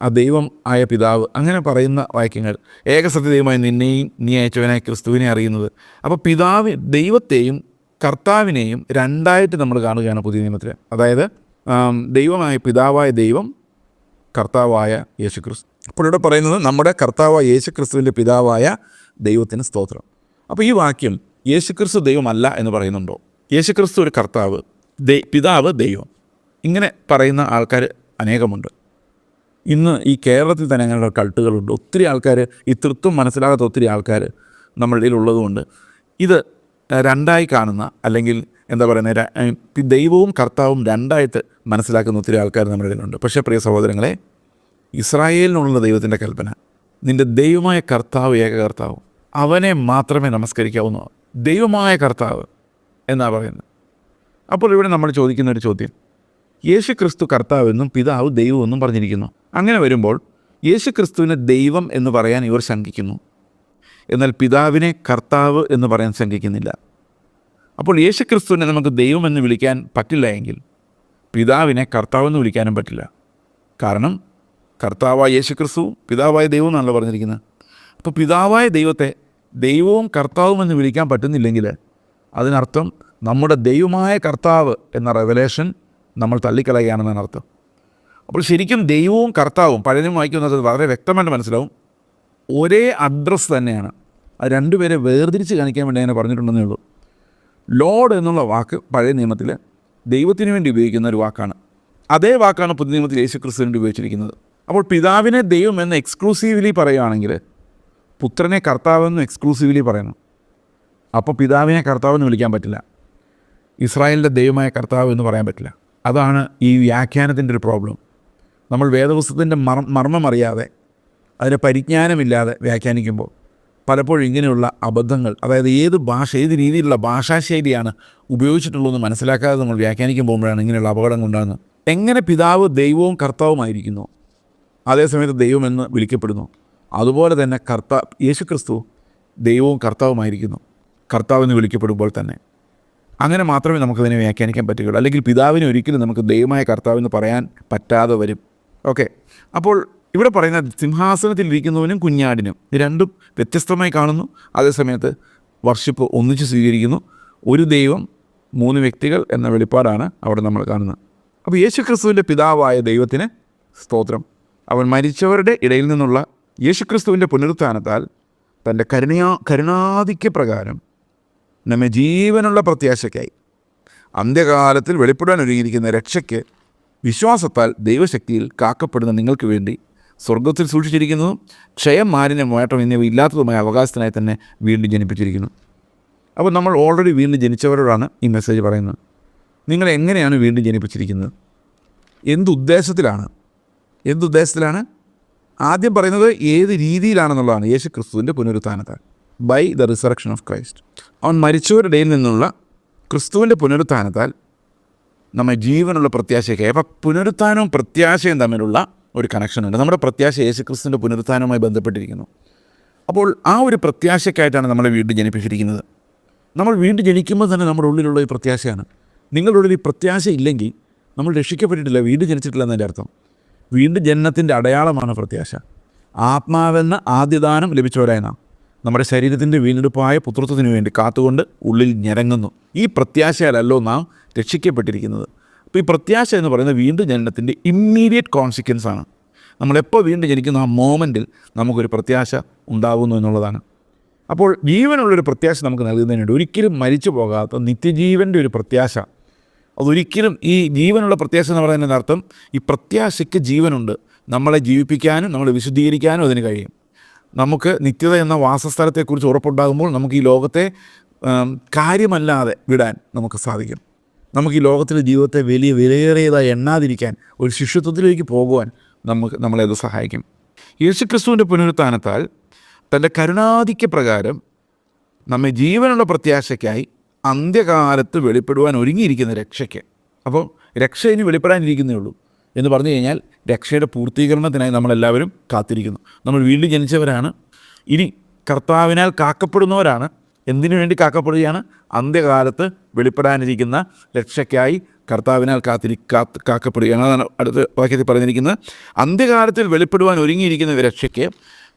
ആ ദൈവം ആയ പിതാവ് അങ്ങനെ പറയുന്ന വാക്യങ്ങൾ. ഏകസത്യദൈവമായി നിന്നെയും നീ അയച്ചവനായ ക്രിസ്തുവിനെ അറിയുന്നത്. അപ്പോൾ പിതാവ് ദൈവത്തെയും കർത്താവിനെയും രണ്ടായിട്ട് നമ്മൾ കാണുകയാണ് പുതിയ നിയമത്തിൽ അതായത് ദൈവമായ പിതാവായ ദൈവം കർത്താവായ യേശു ക്രിസ്തു അപ്പോൾ ഇവിടെ പറയുന്നത് നമ്മുടെ കർത്താവായ യേശു ക്രിസ്തുവിന്റെ പിതാവായ ദൈവത്തിന് സ്തോത്രം. അപ്പോൾ ഈ വാക്യം യേശു ക്രിസ്തു ദൈവമല്ല എന്ന് പറയുന്നുണ്ടോ? യേശു ക്രിസ്തു ഒരു കർത്താവ് പിതാവ് ദൈവം. ഇങ്ങനെ പറയുന്ന ആൾക്കാർ അനേകമുണ്ട്. ഇന്ന് ഈ കേരളത്തിൽ തന്നെ അങ്ങനെയുള്ള കൾട്ടുകളുണ്ട്. ഒത്തിരി ആൾക്കാർ ഈ തൃത്വം മനസ്സിലാകാത്ത ഒത്തിരി ആൾക്കാർ നമ്മളിൽ ഉള്ളതുകൊണ്ട് ഇത് രണ്ടായി കാണുന്ന അല്ലെങ്കിൽ എന്താ പറയുന്നത് ദൈവവും കർത്താവും രണ്ടായിട്ട് മനസ്സിലാക്കുന്ന ഒത്തിരി ആൾക്കാർ നമ്മുടെ ഇടയിലുണ്ട്. പക്ഷേ പ്രിയ സഹോദരങ്ങളെ ഇസ്രായേലിനുള്ള ദൈവത്തിന്റെ കൽപ്പന നിന്റെ ദൈവമായ കർത്താവ് ഏക കർത്താവ് അവനെ മാത്രമേ നമസ്കരിക്കാവുന്ന ദൈവമായ കർത്താവ് എന്നാണ് പറയുന്നത്. അപ്പോൾ ഇവിടെ നമ്മൾ ചോദിക്കുന്ന ഒരു ചോദ്യം യേശു ക്രിസ്തു കർത്താവെന്നും പിതാവ് ദൈവമെന്നും പറഞ്ഞിരിക്കുന്നു. അങ്ങനെ വരുമ്പോൾ യേശു ക്രിസ്തുവിനെ ദൈവം എന്ന് പറയാൻ ഇവർ ശങ്കിക്കുന്നു. എന്നാൽ പിതാവിനെ കർത്താവ് എന്ന് പറയാൻ ശങ്കിക്കുന്നില്ല. അപ്പോൾ യേശുക്രിസ്തുവിനെ നമുക്ക് ദൈവമെന്ന് വിളിക്കാൻ പറ്റില്ല എങ്കിൽ പിതാവിനെ കർത്താവെന്ന് വിളിക്കാനും പറ്റില്ല. കാരണം കർത്താവായ യേശുക്രിസ്തു പിതാവായ ദൈവം എന്നാണല്ലോ പറഞ്ഞിരിക്കുന്നത്. അപ്പോൾ പിതാവായ ദൈവത്തെ ദൈവവും കർത്താവും എന്ന് വിളിക്കാൻ പറ്റുന്നില്ലെങ്കിൽ അതിനർത്ഥം നമ്മുടെ ദൈവമായ കർത്താവ് എന്ന റെവലേഷൻ നമ്മൾ തള്ളിക്കളയുകയാണെന്നാണ് അർത്ഥം. അപ്പോൾ ശരിക്കും ദൈവവും കർത്താവും പഴയനും വായിക്കുന്നത് വളരെ വ്യക്തമായിട്ട് മനസ്സിലാവും. ഒരേ അഡ്രസ്സ് തന്നെയാണ്. അത് രണ്ടുപേരെ വേർതിരിച്ച് കാണിക്കാൻ വേണ്ടി അങ്ങനെ പറഞ്ഞിട്ടുണ്ടെന്നേ ഉള്ളൂ. ലോഡ് എന്നുള്ള വാക്ക് പഴയ നിയമത്തിൽ ദൈവത്തിന് വേണ്ടി ഉപയോഗിക്കുന്ന ഒരു വാക്കാണ്. അതേ വാക്കാണ് പുതിയ നിയമത്തിൽ യേശു വേണ്ടി ഉപയോഗിച്ചിരിക്കുന്നത്. അപ്പോൾ പിതാവിനെ ദൈവം എന്ന് എക്സ്ക്ലൂസീവ്ലി പറയുകയാണെങ്കിൽ പുത്രനെ കർത്താവെന്ന് എക്സ്ക്ലൂസീവ്ലി പറയണം. അപ്പോൾ പിതാവിനെ കർത്താവെന്ന് വിളിക്കാൻ പറ്റില്ല. ഇസ്രായേലിന്റെ ദൈവമായ കർത്താവ് എന്ന് പറയാൻ പറ്റില്ല. അതാണ് ഈ വ്യാഖ്യാനത്തിന്റെ ഒരു പ്രോബ്ലം. നമ്മൾ വേദപുസ്തകത്തിന്റെ മർ മർമ്മം അറിയാതെ അതിന്റെ പരിജ്ഞാനമില്ലാതെ വ്യാഖ്യാനിക്കുമ്പോൾ പലപ്പോഴും ഇങ്ങനെയുള്ള അബദ്ധങ്ങൾ അതായത് ഏത് ഭാഷ ഏത് രീതിയിലുള്ള ഭാഷാശൈലിയാണ് ഉപയോഗിച്ചിട്ടുള്ളതെന്ന് മനസ്സിലാക്കാതെ നമ്മൾ വ്യാഖ്യാനിക്കാൻ പോകുമ്പോഴാണ് ഇങ്ങനെയുള്ള അപകടങ്ങൾ ഉണ്ടാകുന്നത്. എങ്ങനെ പിതാവ് ദൈവവും കർത്താവുമായിരിക്കുന്നു അതേസമയത്ത് ദൈവമെന്ന് വിളിക്കപ്പെടുന്നു. അതുപോലെ തന്നെ കർത്താവ് യേശുക്രിസ്തു ദൈവവും കർത്താവുമായിരിക്കുന്നു കർത്താവെന്ന് വിളിക്കപ്പെടുമ്പോൾ തന്നെ. അങ്ങനെ മാത്രമേ നമുക്കതിനെ വ്യാഖ്യാനിക്കാൻ പറ്റുകയുള്ളൂ. അല്ലെങ്കിൽ പിതാവിനെ ഒരിക്കലും നമുക്ക് ദൈവമായ കർത്താവെന്ന് പറയാൻ പറ്റാതെ വരും. ഓക്കെ. അപ്പോൾ ഇവിടെ പറയുന്ന സിംഹാസനത്തിൽ ഇരിക്കുന്നവനും കുഞ്ഞാടിനും രണ്ടും വ്യത്യസ്തമായി കാണുന്നു. അതേസമയത്ത് വർഷിപ്പ് ഒന്നിച്ച് സ്വീകരിക്കുന്നു. ഒരു ദൈവം മൂന്ന് വ്യക്തികൾ എന്ന വെളിപ്പാടാണ് അവിടെ നമ്മൾ കാണുന്നത്. അപ്പോൾ യേശു ക്രിസ്തുവിന്റെ പിതാവായ ദൈവത്തിന് സ്തോത്രം. അവൻ മരിച്ചവരുടെ ഇടയിൽ നിന്നുള്ള യേശുക്രിസ്തുവിന്റെ പുനരുത്ഥാനത്താൽ തന്റെ കരുണയാ കരുണാധിക്യ പ്രകാരം നമ്മെ ജീവനുള്ള പ്രത്യാശയ്ക്കായി. അന്ത്യകാലത്തിൽ വെളിപ്പെടാൻ ഒരുങ്ങിയിരിക്കുന്ന രക്ഷയ്ക്ക് വിശ്വാസത്താൽ ദൈവശക്തിയിൽ കാക്കപ്പെടുന്ന നിങ്ങൾക്ക് വേണ്ടി സ്വർഗത്തിൽ സൂക്ഷിച്ചിരിക്കുന്നതും ക്ഷയം മാലിന്യം മാറ്റം എന്നിവ ഇല്ലാത്തതുമായ അവകാശത്തിനായി തന്നെ വീണ്ടും ജനിപ്പിച്ചിരിക്കുന്നു. അപ്പോൾ നമ്മൾ ഓൾറെഡി വീണ്ടും ജനിച്ചവരോടാണ് ഈ മെസ്സേജ് പറയുന്നത്. നിങ്ങൾ എങ്ങനെയാണ് വീണ്ടും ജനിപ്പിച്ചിരിക്കുന്നത്? എന്തുദ്ദേശത്തിലാണ് എന്തുദ്ദേശത്തിലാണ് ആദ്യം പറയുന്നത് ഏത് രീതിയിലാണെന്നുള്ളതാണ്. യേശു ക്രിസ്തുവിന്റെ പുനരുത്ഥാനത്താൽ. By the resurrection of Christ അവൻ മരിച്ചവരുടെ ഇടയിൽ നിന്നുള്ള ക്രിസ്തുവിന്റെ പുനരുത്ഥാനത്താൽ നമ്മെ ജീവനുള്ള പ്രത്യാശയൊക്കെ അപ്പം പുനരുത്ഥാനവും പ്രത്യാശയും തമ്മിലുള്ള ഒരു കണക്ഷനുണ്ട് നമ്മുടെ പ്രത്യാശ യേശു ക്രിസ്തുവിന്റെ പുനരുത്ഥാനവുമായി ബന്ധപ്പെട്ടിരിക്കുന്നു. അപ്പോൾ ആ ഒരു പ്രത്യാശയ്ക്കായിട്ടാണ് നമ്മളെ വീണ്ടും ജനിപ്പിച്ചിരിക്കുന്നത്. നമ്മൾ വീണ്ടും ജനിക്കുമ്പോൾ തന്നെ നമ്മുടെ ഉള്ളിലുള്ള ഈ പ്രത്യാശയാണ്. നിങ്ങളുടെ ഉള്ളിൽ ഈ പ്രത്യാശ ഇല്ലെങ്കിൽ നമ്മൾ രക്ഷിക്കപ്പെട്ടിട്ടില്ല വീണ്ടും ജനിച്ചിട്ടില്ല എന്നതിന്റെ അർത്ഥം. വീണ്ടും ജനനത്തിന്റെ അടയാളമാണ് പ്രത്യാശ. ആത്മാവെന്ന ആദ്യദാനം ലഭിച്ചവരായ നാം. നമ്മുടെ ശരീരത്തിന്റെ വീണ്ടെടുപ്പായ പുത്രത്വത്തിന് വേണ്ടി കാത്തുകൊണ്ട് ഉള്ളിൽ ഞരങ്ങുന്നു. ഈ പ്രത്യാശയാലല്ലോ നാം രക്ഷിക്കപ്പെട്ടിരിക്കുന്നത്. അപ്പോൾ ഈ പ്രത്യാശ എന്ന് പറയുന്നത് വീണ്ടും ജനനത്തിന്റെ ഇമ്മീഡിയറ്റ് കോൺസിക്വൻസ് ആണ്. നമ്മളെപ്പോൾ വീണ്ടും ജനിക്കുന്ന ആ മോമെന്റിൽ നമുക്കൊരു പ്രത്യാശ ഉണ്ടാകുന്നു എന്നുള്ളതാണ്. അപ്പോൾ ജീവനുള്ളൊരു പ്രത്യാശ നമുക്ക് നൽകുന്നതിനുണ്ട്. ഒരിക്കലും മരിച്ചു പോകാത്ത നിത്യജീവന്റെ ഒരു പ്രത്യാശ. അതൊരിക്കലും ഈ ജീവനുള്ള പ്രത്യാശ എന്ന് പറയുന്നതിന്റെ അർത്ഥം ഈ പ്രത്യാശയ്ക്ക് ജീവനുണ്ട്. നമ്മളെ ജീവിപ്പിക്കാനും നമ്മളെ വിശുദ്ധീകരിക്കാനും അതിന് കഴിയും. നമുക്ക് നിത്യത എന്ന വാസസ്ഥലത്തെക്കുറിച്ച് ഉറപ്പുണ്ടാകുമ്പോൾ നമുക്ക് ഈ ലോകത്തെ കാര്യമല്ലാതെ വിടാൻ നമുക്ക് സാധിക്കും. നമുക്ക് ഈ ലോകത്തിലെ ജീവിതത്തെ വലിയ വിലയേറിയതായി എണ്ണാതിരിക്കാൻ ഒരു ശിഷ്യത്വത്തിലേക്ക് പോകുവാൻ നമുക്ക് നമ്മളെ അത് സഹായിക്കും. യേശുക്രിസ്തുവിന്റെ പുനരുത്ഥാനത്താൽ തന്റെ കരുണാധിക്യ പ്രകാരം നമ്മെ ജീവനുള്ള പ്രത്യാശയ്ക്കായി അന്ത്യകാലത്ത് വെളിപ്പെടുവാൻ ഒരുങ്ങിയിരിക്കുന്ന രക്ഷയ്ക്ക്. അപ്പോൾ രക്ഷ ഇനി വെളിപ്പെടാനിരിക്കുന്നേ ഉള്ളൂ. എന്ന് പറഞ്ഞു കഴിഞ്ഞാൽ രക്ഷയുടെ പൂർത്തീകരണത്തിനായി നമ്മളെല്ലാവരും കാത്തിരിക്കുന്നു. നമ്മൾ വീണ്ടും ജനിച്ചവരാണ്. ഇനി കർത്താവിനാൽ കാക്കപ്പെടുന്നവരാണ്. എന്തിനു വേണ്ടി കാക്കപ്പെടുകയാണ്? അന്ത്യകാലത്ത് വെളിപ്പെടാനിരിക്കുന്ന രക്ഷയ്ക്കായി കർത്താവിനാൽ കാത്തിരി കാത്ത് കാക്കപ്പെടുകയാണ്. അതാണ് അടുത്ത വാക്യത്തിൽ പറഞ്ഞിരിക്കുന്നത്. അന്ത്യകാലത്തിൽ വെളിപ്പെടുവാൻ ഒരുങ്ങിയിരിക്കുന്ന രക്ഷയ്ക്ക്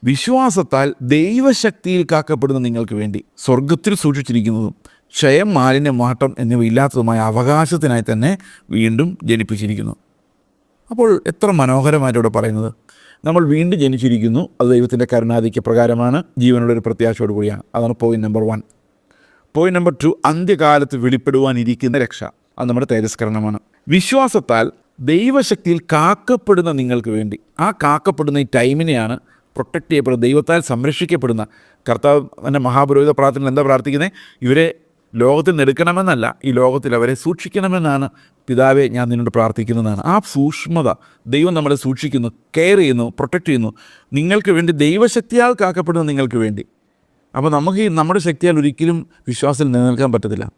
വിശ്വാസത്താൽ ദൈവശക്തിയിൽ കാക്കപ്പെടുന്ന നിങ്ങൾക്ക് വേണ്ടി സ്വർഗത്തിൽ സൂക്ഷിച്ചിരിക്കുന്നതും ക്ഷയം മാലിന്യം മാട്ടം എന്നിവ ഇല്ലാത്തതുമായ അവകാശത്തിനായി തന്നെ വീണ്ടും ജനിപ്പിച്ചിരിക്കുന്നു. അപ്പോൾ എത്ര മനോഹരമായിട്ട് ഇവിടെ പറയുന്നത്? നമ്മൾ വീണ്ടും ജനിച്ചിരിക്കുന്നു അത് ദൈവത്തിന്റെ കരുണാധിക്യ പ്രകാരമാണ് ജീവനുള്ള ഒരു പ്രത്യാശയോട് കൂടിയാണ്. അതാണ് point number one point number two അന്ത്യകാലത്ത് വെളിപ്പെടുവാനിരിക്കുന്ന രക്ഷ. അത് നമ്മുടെ തേജസ്കരണമാണ്. വിശ്വാസത്താൽ ദൈവശക്തിയിൽ കാക്കപ്പെടുന്ന നിങ്ങൾക്ക് വേണ്ടി ആ കാക്കപ്പെടുന്ന ഈ ടൈമിനെയാണ് പ്രൊട്ടക്റ്റ് ചെയ്യപ്പെടുന്നത്. ദൈവത്താൽ സംരക്ഷിക്കപ്പെടുന്ന. കർത്താവ് എന്റെ മഹാപുരോഹിത പ്രാർത്ഥന എന്താ പ്രാർത്ഥിക്കുന്നത് ഇവരെ ലോകത്തിൽ നിൽക്കണമെന്നല്ല ഈ ലോകത്തിൽ അവരെ സൂക്ഷിക്കണമെന്നാണ് പിതാവെ ഞാൻ നിന്നോട് പ്രാർത്ഥിക്കുന്നതാണ്. ആ സൂക്ഷ്മത ദൈവം നമ്മളെ സൂക്ഷിക്കുന്നു കെയർ ചെയ്യുന്നു പ്രൊട്ടക്റ്റ് ചെയ്യുന്നു. നിങ്ങൾക്ക് വേണ്ടി ദൈവശക്തിയാൽ കാക്കപ്പെടുന്നു നിങ്ങൾക്ക് വേണ്ടി. അപ്പോൾ നമുക്ക് ഈ നമ്മുടെ ശക്തിയാൽ ഒരിക്കലും വിശ്വാസത്തിൽ നിലനിൽക്കാൻ പറ്റത്തില്ല.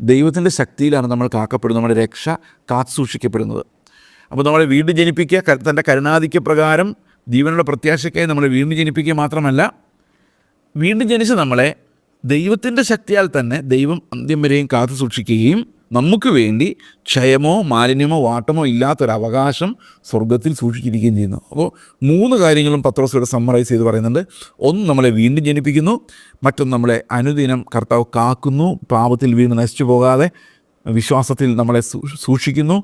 ദൈവത്തിന്റെ ശക്തിയിലാണ് നമ്മൾ കാക്കപ്പെടുന്നത് നമ്മുടെ രക്ഷ കാത്തു സൂക്ഷിക്കപ്പെടുന്നത്. അപ്പോൾ നമ്മളെ വീണ്ടും ജനിപ്പിക്കുക തന്റെ കരുണാധിക്യ പ്രകാരം ജീവനുള്ള പ്രത്യാശയ്ക്കായി നമ്മളെ വീണ്ടും ജനിപ്പിക്കുക മാത്രമല്ല വീണ്ടും ജനിച്ച് നമ്മളെ ദൈവത്തിന്റെ ശക്തിയാൽ തന്നെ ദൈവം അന്ത്യം വരെയും കാത്തു സൂക്ഷിക്കുകയും നമുക്ക് വേണ്ടി ക്ഷയമോ മാലിന്യമോ വാട്ടമോ ഇല്ലാത്തൊരവകാശം സ്വർഗത്തിൽ സൂക്ഷിച്ചിരിക്കുകയും ചെയ്യുന്നു. അപ്പോൾ മൂന്ന് കാര്യങ്ങളും പത്രോസിയുടെ സമ്മറൈസ് ചെയ്ത് പറയുന്നുണ്ട്. ഒന്ന് നമ്മളെ വീണ്ടും ജനിപ്പിക്കുന്നു. മറ്റൊന്ന് നമ്മളെ അനുദിനം കർത്താവ് കാക്കുന്നു. പാപത്തിൽ വീണ് നശിച്ചു പോകാതെ വിശ്വാസത്തിൽ നമ്മളെ സൂക്ഷിക്കുന്നു.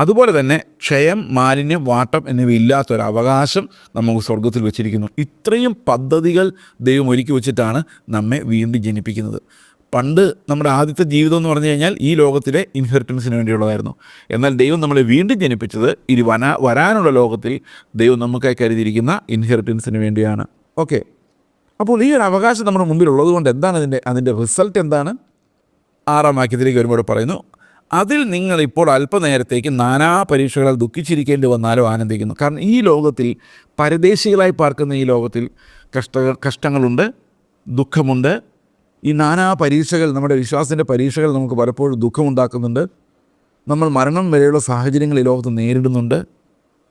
അതുപോലെ തന്നെ ക്ഷയം മാലിന്യം വാട്ടം എന്നിവ ഇല്ലാത്തൊരു അവകാശം നമുക്ക് സ്വർഗത്തിൽ വെച്ചിരിക്കുന്നു. ഇത്രയും പദ്ധതികൾ ദൈവം ഒരുക്കി വെച്ചിട്ടാണ് നമ്മെ വീണ്ടും ജനിപ്പിക്കുന്നത്. പണ്ട് നമ്മുടെ ആദ്യത്തെ ജീവിതം എന്ന് പറഞ്ഞു കഴിഞ്ഞാൽ ഈ ലോകത്തിലെ ഇൻഹെറിറ്റൻസിന് വേണ്ടിയുള്ളതായിരുന്നു. എന്നാൽ ദൈവം നമ്മളെ വീണ്ടും ജനിപ്പിച്ചത് ഇനി വന വരാനുള്ള ലോകത്തിൽ ദൈവം നമുക്കായി കരുതിയിരിക്കുന്ന ഇൻഹെറിറ്റൻസിന് വേണ്ടിയാണ്. ഓക്കെ. അപ്പോൾ ഈ ഒരു അവകാശം നമ്മുടെ മുമ്പിൽ ഉള്ളതുകൊണ്ട് എന്താണ് അതിന്റെ അതിന്റെ റിസൾട്ട് എന്താണ്? ആറാം വാക്യത്തിലേക്ക് വരുമ്പോൾ പറയുന്നു അതിൽ നിങ്ങൾ ഇപ്പോൾ അല്പനേരത്തേക്ക് നാനാ പരീക്ഷകളാൽ ദുഃഖിച്ചിരിക്കേണ്ടി വന്നാലോ ആനന്ദിക്കുന്നു. കാരണം ഈ ലോകത്തിൽ പരദേശികളായി പാർക്കുന്ന ഈ ലോകത്തിൽ കഷ്ട കഷ്ടങ്ങളുണ്ട് ദുഃഖമുണ്ട്. ഈ നാനാ പരീക്ഷകൾ നമ്മുടെ വിശ്വാസത്തിന്റെ പരീക്ഷകൾ നമുക്ക് പലപ്പോഴും ദുഃഖമുണ്ടാക്കുന്നുണ്ട്. നമ്മൾ മരണം വരെയുള്ള സാഹചര്യങ്ങൾ ഈ ലോകത്ത് നേരിടുന്നുണ്ട്.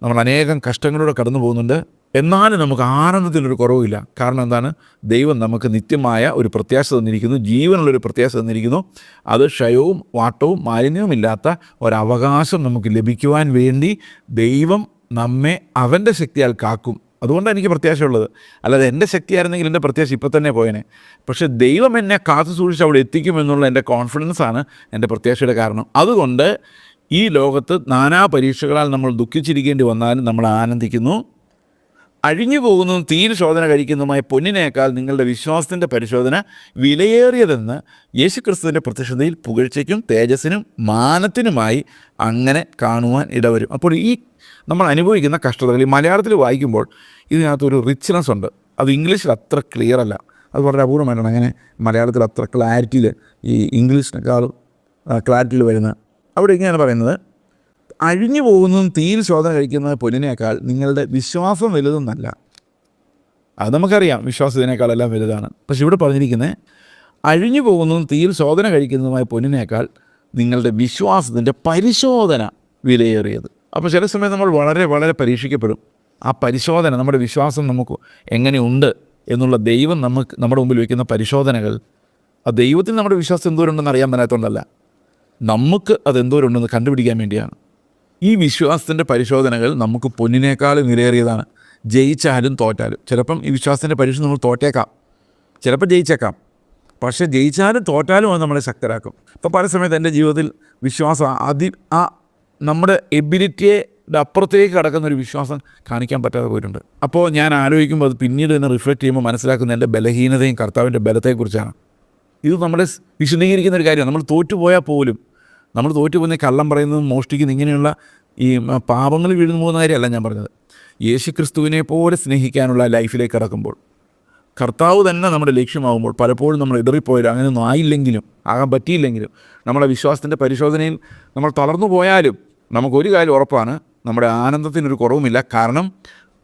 നമ്മൾ അനേകം കഷ്ടങ്ങളിലൂടെ കടന്നു പോകുന്നുണ്ട് എന്നാലും നമുക്ക് ആനന്ദത്തിനൊരു കുറവില്ല കാരണം എന്താണ്? ദൈവം നമുക്ക് നിത്യമായ ഒരു പ്രത്യാശ തന്നിരിക്കുന്നു. ജീവനുള്ളൊരു പ്രത്യാശ തന്നിരിക്കുന്നു. അത് ക്ഷയവും വാട്ടവും മാലിന്യവും ഇല്ലാത്ത ഒരവകാശം നമുക്ക് ലഭിക്കുവാൻ വേണ്ടി ദൈവം നമ്മെ അവന്റെ ശക്തിയാൽ കാക്കും. അതുകൊണ്ടാണ് എനിക്ക് പ്രത്യാശയുള്ളത്. അല്ലാതെ എന്റെ ശക്തിയായിരുന്നെങ്കിൽ എന്റെ പ്രത്യാശ ഇപ്പം തന്നെ പോയേനെ. പക്ഷേ ദൈവം എന്നെ കാത്തു സൂക്ഷിച്ച് അവിടെ എത്തിക്കുമെന്നുള്ള എന്റെ കോൺഫിഡൻസാണ് എന്റെ പ്രത്യാശയുടെ കാരണം. അതുകൊണ്ട് ഈ ലോകത്ത് നാനാ പരീക്ഷകളാൽ നമ്മൾ ദുഃഖിച്ചിരിക്കേണ്ടി വന്നാലും നമ്മൾ ആനന്ദിക്കുന്നു. അഴിഞ്ഞു പോകുന്നതും തീരു ശോധന കഴിക്കുന്നതുമായ പൊന്നിനേക്കാൾ നിങ്ങളുടെ വിശ്വാസത്തിന്റെ പരിശോധന വിലയേറിയതെന്ന് യേശുക്രിസ്തുവിന്റെ പ്രത്യക്ഷതയിൽ പുകഴ്ചയ്ക്കും തേജസ്സിനും മാനത്തിനുമായി അങ്ങനെ കാണുവാൻ ഇടവരും. അപ്പോൾ ഈ നമ്മൾ അനുഭവിക്കുന്ന കഷ്ടതകൾ ഈ മലയാളത്തിൽ വായിക്കുമ്പോൾ ഇതിനകത്തൊരു റിച്ച്നെസ് ഉണ്ട്. അത് ഇംഗ്ലീഷിൽ അത്ര ക്ലിയർ അല്ല. അത് വളരെ അപൂർവമായിട്ടാണ് അങ്ങനെ മലയാളത്തിൽ അത്ര ക്ലാരിറ്റിയിൽ ഈ ഇംഗ്ലീഷിനേക്കാളും ക്ലാരിറ്റിയിൽ വരുന്നത് അവിടെ ഇങ്ങനെയാണ് പറയുന്നത്. അഴിഞ്ഞു പോകുന്നതും തീയിൽ ശോധന കഴിക്കുന്നത് പൊന്നിനേക്കാൾ നിങ്ങളുടെ വിശ്വാസം വലുതെന്നല്ല. അത് നമുക്കറിയാം. വിശ്വാസത്തിനേക്കാളെല്ലാം വലുതാണ്. പക്ഷെ ഇവിടെ പറഞ്ഞിരിക്കുന്നത് അഴിഞ്ഞു പോകുന്നതും തീയിൽ ശോധന കഴിക്കുന്നതുമായ പൊന്നിനേക്കാൾ നിങ്ങളുടെ വിശ്വാസത്തിന്റെ പരിശോധന വിലയേറിയത്. അപ്പോൾ ചില സമയത്ത് നമ്മൾ വളരെ വളരെ പരീക്ഷിക്കപ്പെടും. ആ പരിശോധന നമ്മുടെ വിശ്വാസം നമുക്ക് എങ്ങനെയുണ്ട് എന്നുള്ള ദൈവം നമുക്ക് നമ്മുടെ മുമ്പിൽ വയ്ക്കുന്ന പരിശോധനകൾ ആ ദൈവത്തിന് നമ്മുടെ വിശ്വാസം എന്തോരുണ്ടെന്ന് അറിയാൻ പറ്റാത്തതുകൊണ്ടല്ല നമുക്ക് അത് എന്തോരുണ്ടെന്ന് കണ്ടുപിടിക്കാൻ വേണ്ടിയാണ്. ഈ വിശ്വാസത്തിന്റെ പരിശോധനകൾ നമുക്ക് പൊന്നിനേക്കാൾ വിലയേറിയതാണ് ജയിച്ചാലും തോറ്റാലും. ചിലപ്പം ഈ വിശ്വാസത്തിന്റെ പരീക്ഷ നമ്മൾ തോറ്റേക്കാം. ചിലപ്പോൾ ജയിച്ചേക്കാം. പക്ഷേ ജയിച്ചാലും തോറ്റാലും അത് നമ്മളെ ശക്തരാക്കും. ഇപ്പോൾ പല സമയത്ത് എന്റെ ജീവിതത്തിൽ വിശ്വാസം അതി ആ നമ്മുടെ എബിലിറ്റിയെ അപ്പുറത്തേക്ക് കടക്കുന്ന ഒരു വിശ്വാസം കാണിക്കാൻ പറ്റാതെ പോയിട്ടുണ്ട്. അപ്പോൾ ഞാൻ ആലോചിക്കുമ്പോൾ അത് പിന്നീട് തന്നെ റിഫ്ലക്റ്റ് ചെയ്യുമ്പോൾ മനസ്സിലാക്കുന്ന എന്റെ ബലഹീനതയും കർത്താവിന്റെ ബലത്തെക്കുറിച്ചാണ്. ഇത് നമ്മളെ വിശദീകരിക്കുന്ന ഒരു കാര്യമാണ്. നമ്മൾ തോറ്റുപോയാൽ പോലും നമ്മൾ തോറ്റു പോകുന്ന കള്ളം പറയുന്നതും മോഷ്ടിക്കുന്ന ഇങ്ങനെയുള്ള ഈ പാപങ്ങൾ വീഴുന്നു പോകുന്ന കാര്യമല്ല ഞാൻ പറഞ്ഞത്. യേശു ക്രിസ്തുവിനെ പോലെ സ്നേഹിക്കാനുള്ള ലൈഫിലേക്ക് ഇറക്കുമ്പോൾ കർത്താവ് തന്നെ നമ്മുടെ ലക്ഷ്യമാകുമ്പോൾ പലപ്പോഴും നമ്മൾ ഇടറിപ്പോയാലും അങ്ങനെയൊന്നും ആയില്ലെങ്കിലും ആകാൻ പറ്റിയില്ലെങ്കിലും നമ്മുടെ വിശ്വാസത്തിന്റെ പരിശോധനയിൽ നമ്മൾ തളർന്നു പോയാലും നമുക്കൊരു കാര്യം ഉറപ്പാണ് നമ്മുടെ ആനന്ദത്തിനൊരു കുറവുമില്ല. കാരണം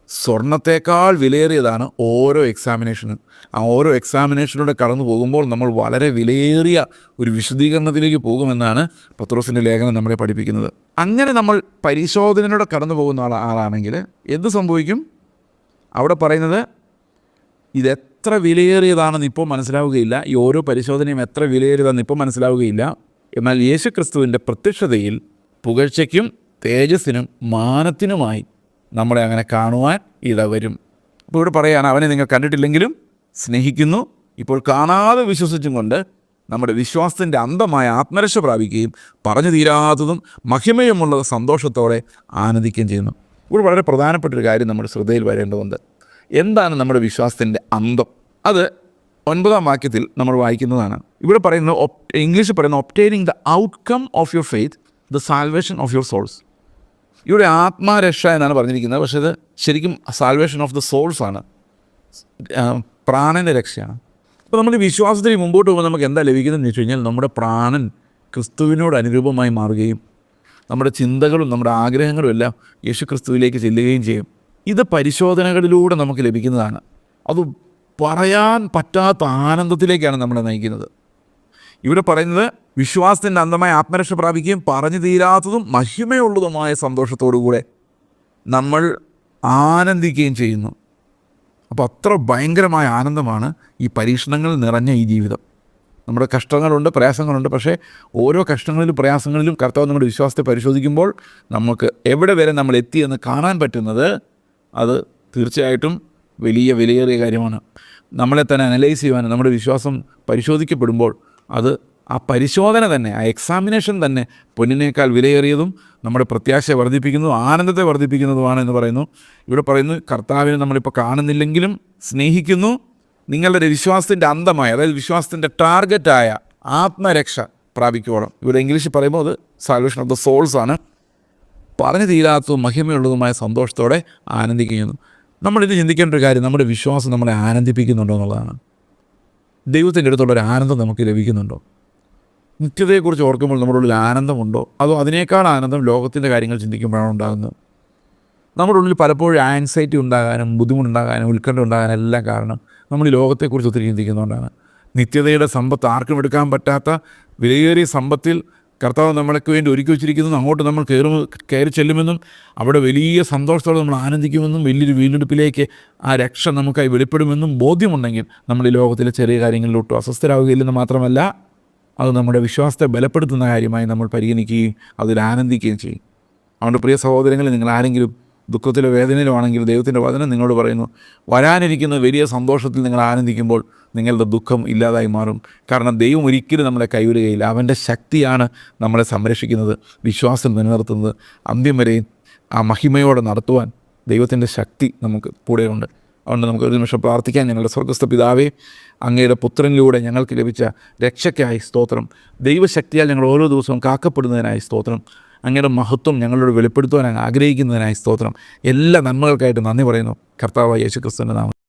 സ്വർണത്തേക്കാൾ വിലയേറിയതാണ് ഓരോ എക്സാമിനേഷനും ആ ഓരോ എക്സാമിനേഷനിലൂടെ കടന്നു പോകുമ്പോൾ നമ്മൾ വളരെ വിലയേറിയ ഒരു വിശദീകരണത്തിലേക്ക് പോകുമെന്നാണ് പത്രോസിന്റെ ലേഖനം നമ്മളെ പഠിപ്പിക്കുന്നത്. അങ്ങനെ നമ്മൾ പരിശോധനയിലൂടെ കടന്നു പോകുന്ന ആൾ ആളാണെങ്കിൽ എന്ത് സംഭവിക്കും? അവിടെ പറയുന്നത് ഇത് എത്ര വിലയേറിയതാണെന്ന് ഇപ്പോൾ മനസ്സിലാവുകയില്ല. ഈ ഓരോ പരിശോധനയും എത്ര വിലയേറിയതാണെന്ന് ഇപ്പോൾ മനസ്സിലാവുകയില്ല. എന്നാൽ യേശു ക്രിസ്തുവിന്റെ പ്രത്യക്ഷതയിൽ പുകഴ്ചയ്ക്കും തേജസ്സിനും മാനത്തിനുമായി നമ്മളെ അങ്ങനെ കാണുവാൻ ഇടവരും അപ്പോൾ ഇവിടെ പറയാൻ അവനെ നിങ്ങൾ കണ്ടിട്ടില്ലെങ്കിലും സ്നേഹിക്കുന്നു. ഇപ്പോൾ കാണാതെ വിശ്വസിച്ചും കൊണ്ട് നമ്മുടെ വിശ്വാസത്തിന്റെ അന്തമായ ആത്മരക്ഷ പ്രാപിക്കുകയും പറഞ്ഞു തീരാത്തതും മഹിമയുമുള്ള സന്തോഷത്തോടെ ആനന്ദിക്കുകയും ചെയ്യുന്നു. ഇവിടെ വളരെ പ്രധാനപ്പെട്ട ഒരു കാര്യം നമ്മുടെ ശ്രദ്ധയിൽ വരേണ്ടതുണ്ട്. എന്താണ് നമ്മുടെ വിശ്വാസത്തിന്റെ അന്തം? അത് ഒൻപതാം വാക്യത്തിൽ നമ്മൾ വായിക്കുന്നതാണ്. ഇവിടെ പറയുന്നത് ഇംഗ്ലീഷിൽ പറയുന്നത് obtaining the outcome of your faith the salvation of your souls ഇവിടെ ആത്മാരക്ഷ എന്നാണ് പറഞ്ഞിരിക്കുന്നത്. പക്ഷേ ഇത് ശരിക്കും സാൽവേഷൻ ഓഫ് ദ സോൾസാണ് പ്രാണന്റെ രക്ഷയാണ്. അപ്പോൾ നമ്മൾ വിശ്വാസത്തിന് മുമ്പോട്ട് പോകുമ്പോൾ നമുക്ക് എന്താ ലഭിക്കുന്നതെന്ന് വെച്ച് കഴിഞ്ഞാൽ നമ്മുടെ പ്രാണൻ ക്രിസ്തുവിനോട് അനുരൂപമായി മാറുകയും നമ്മുടെ ചിന്തകളും നമ്മുടെ ആഗ്രഹങ്ങളും എല്ലാം യേശു ക്രിസ്തുവിലേക്ക് ചെല്ലുകയും ചെയ്യും. ഇത് പരിശോധനകളിലൂടെ നമുക്ക് ലഭിക്കുന്നതാണ്. അത് പറയാൻ പറ്റാത്ത ആനന്ദത്തിലേക്കാണ് നമ്മളെ നയിക്കുന്നത്. ഇവിടെ പറയുന്നത് വിശ്വാസത്തിന്റെ അന്തമായ ആത്മരക്ഷ പ്രാപിക്കുകയും പറഞ്ഞു തീരാത്തതും മഹിമയുള്ളതുമായ സന്തോഷത്തോടുകൂടെ നമ്മൾ ആനന്ദിക്കുകയും ചെയ്യുന്നു. അപ്പോൾ അത്ര ഭയങ്കരമായ ആനന്ദമാണ് ഈ പരീക്ഷണങ്ങൾ നിറഞ്ഞ ഈ ജീവിതം. നമ്മുടെ കഷ്ടങ്ങളുണ്ട് പ്രയാസങ്ങളുണ്ട് പക്ഷേ ഓരോ കഷ്ടങ്ങളിലും പ്രയാസങ്ങളിലും കർത്താവ് നമ്മുടെ വിശ്വാസത്തെ പരിശോധിക്കുമ്പോൾ നമുക്ക് എവിടെ വരെ നമ്മൾ എത്തിയെന്ന് കാണാൻ പറ്റുന്നത് അത് തീർച്ചയായിട്ടും വലിയ വിലയേറിയ കാര്യമാണ്. നമ്മളെ തന്നെ അനലൈസ് ചെയ്യുവാനും നമ്മുടെ വിശ്വാസം പരിശോധിക്കപ്പെടുമ്പോൾ അത് ആ പരിശോധന തന്നെ ആ എക്സാമിനേഷൻ തന്നെ പൊന്നിനേക്കാൾ വിലയേറിയതും നമ്മുടെ പ്രത്യാശയെ വർദ്ധിപ്പിക്കുന്നതും ആനന്ദത്തെ വർദ്ധിപ്പിക്കുന്നതുമാണ് എന്ന് പറയുന്നു. ഇവിടെ പറയുന്നു കർത്താവിനെ നമ്മളിപ്പോൾ കാണുന്നില്ലെങ്കിലും സ്നേഹിക്കുന്നു. നിങ്ങളുടെ വിശ്വാസത്തിന്റെ അന്തമായ അതായത് വിശ്വാസത്തിന്റെ ടാർഗറ്റായ ആത്മരക്ഷ പ്രാപിക്കുവോളം. ഇവിടെ ഇംഗ്ലീഷിൽ പറയുമ്പോൾ അത് സാൽവേഷൻ ഓഫ് ദ സോൾസ് ആണ്. പറഞ്ഞു തീരാത്തതും മഹിമയുള്ളതുമായ സന്തോഷത്തോടെ ആനന്ദിക്കുന്നു. നമ്മളിത് ചിന്തിക്കേണ്ട ഒരു കാര്യം നമ്മുടെ വിശ്വാസം നമ്മളെ ആനന്ദിപ്പിക്കുന്നുണ്ടോ എന്നുള്ളതാണ്. ദൈവത്തിന്റെ അടുത്തുള്ള ഒരു ആനന്ദം നമുക്ക് ലഭിക്കുന്നുണ്ടോ? നിത്യതയെക്കുറിച്ച് ഓർക്കുമ്പോൾ നമ്മുടെ ഉള്ളിൽ ആനന്ദമുണ്ടോ? അതോ അതിനേക്കാൾ ആനന്ദം ലോകത്തിന്റെ കാര്യങ്ങൾ ചിന്തിക്കുമ്പോഴാണ് ഉണ്ടാകുന്നത്? നമ്മുടെ ഉള്ളിൽ പലപ്പോഴും ആൻസൈറ്റി ഉണ്ടാകാനും ബുദ്ധിമുട്ടുണ്ടാകാനും ഉത്കണ്ഠ ഉണ്ടാകാനും എല്ലാം കാരണം നമ്മൾ ഈ ലോകത്തെക്കുറിച്ച് ഒത്തിരി ചിന്തിക്കുന്നതുകൊണ്ടാണ്. നിത്യതയുടെ സമ്പത്ത് ആർക്കും എടുക്കാൻ പറ്റാത്ത വിലയേറിയ സമ്പത്തിൽ കർത്താവ് നമ്മൾക്ക് വേണ്ടി ഒരുക്കി വെച്ചിരിക്കുന്നു അങ്ങോട്ട് നമ്മൾ കയറും കയറി ചെല്ലുമെന്നും അവിടെ വലിയ സന്തോഷത്തോടെ നമ്മൾ ആനന്ദിക്കുമെന്നും വലിയൊരു വീണ്ടെടുപ്പിലേക്ക് ആ രക്ഷ നമുക്കായി വെളിപ്പെടുമെന്നും ബോധ്യമുണ്ടെങ്കിൽ നമ്മൾ ഈ ലോകത്തിലെ ചെറിയ കാര്യങ്ങളിലോട്ടും അസ്വസ്ഥരാകുകയില്ലെന്ന് മാത്രമല്ല അത് നമ്മുടെ വിശ്വാസത്തെ ബലപ്പെടുത്തുന്ന കാര്യമായി നമ്മൾ പരിഗണിക്കുകയും അതിൽ ആനന്ദിക്കുകയും ചെയ്യും. അതുകൊണ്ട് പ്രിയ സഹോദരങ്ങളിൽ നിങ്ങൾ ആരെങ്കിലും ദുഃഖത്തിലോ വേദനയിലോ ആണെങ്കിൽ ദൈവത്തിന്റെ വചനം നിങ്ങളോട് പറയുന്നു. വരാനിരിക്കുന്ന വലിയ സന്തോഷത്തിൽ നിങ്ങൾ ആനന്ദിക്കുമ്പോൾ നിങ്ങളുടെ ദുഃഖം ഇല്ലാതായി മാറും. കാരണം ദൈവം ഒരിക്കലും നമ്മളെ കൈവിടുകയില്ല. അവന്റെ ശക്തിയാണ് നമ്മളെ സംരക്ഷിക്കുന്നത് വിശ്വാസം നിലനിർത്തുന്നത്. അന്ത്യം വരെയും ആ മഹിമയോടെ നടത്തുവാൻ ദൈവത്തിന്റെ ശക്തി നമുക്ക് കൂടെയുണ്ട് അതുകൊണ്ട് നമുക്ക് ഒരു നിമിഷം പ്രാർത്ഥിക്കാൻ ഞങ്ങളുടെ സ്വർഗസ്ഥ പിതാവേ അങ്ങയുടെ പുത്രനിലൂടെ ഞങ്ങൾക്ക് ലഭിച്ച രക്ഷയ്ക്കായി സ്തോത്രം. ദൈവശക്തിയാൽ ഞങ്ങൾ ഓരോ ദിവസവും കാക്കപ്പെടുന്നതിനായി സ്തോത്രം. അങ്ങയുടെ മഹത്വം ഞങ്ങളോട് വെളിപ്പെടുത്തുവാൻ ആഗ്രഹിക്കുന്നതിനായി സ്തോത്രം. എല്ലാ നന്മകൾക്കായിട്ട് നന്ദി പറയുന്നു. കർത്താവ് യേശു ക്രിസ്തുവിന്റെ നാമം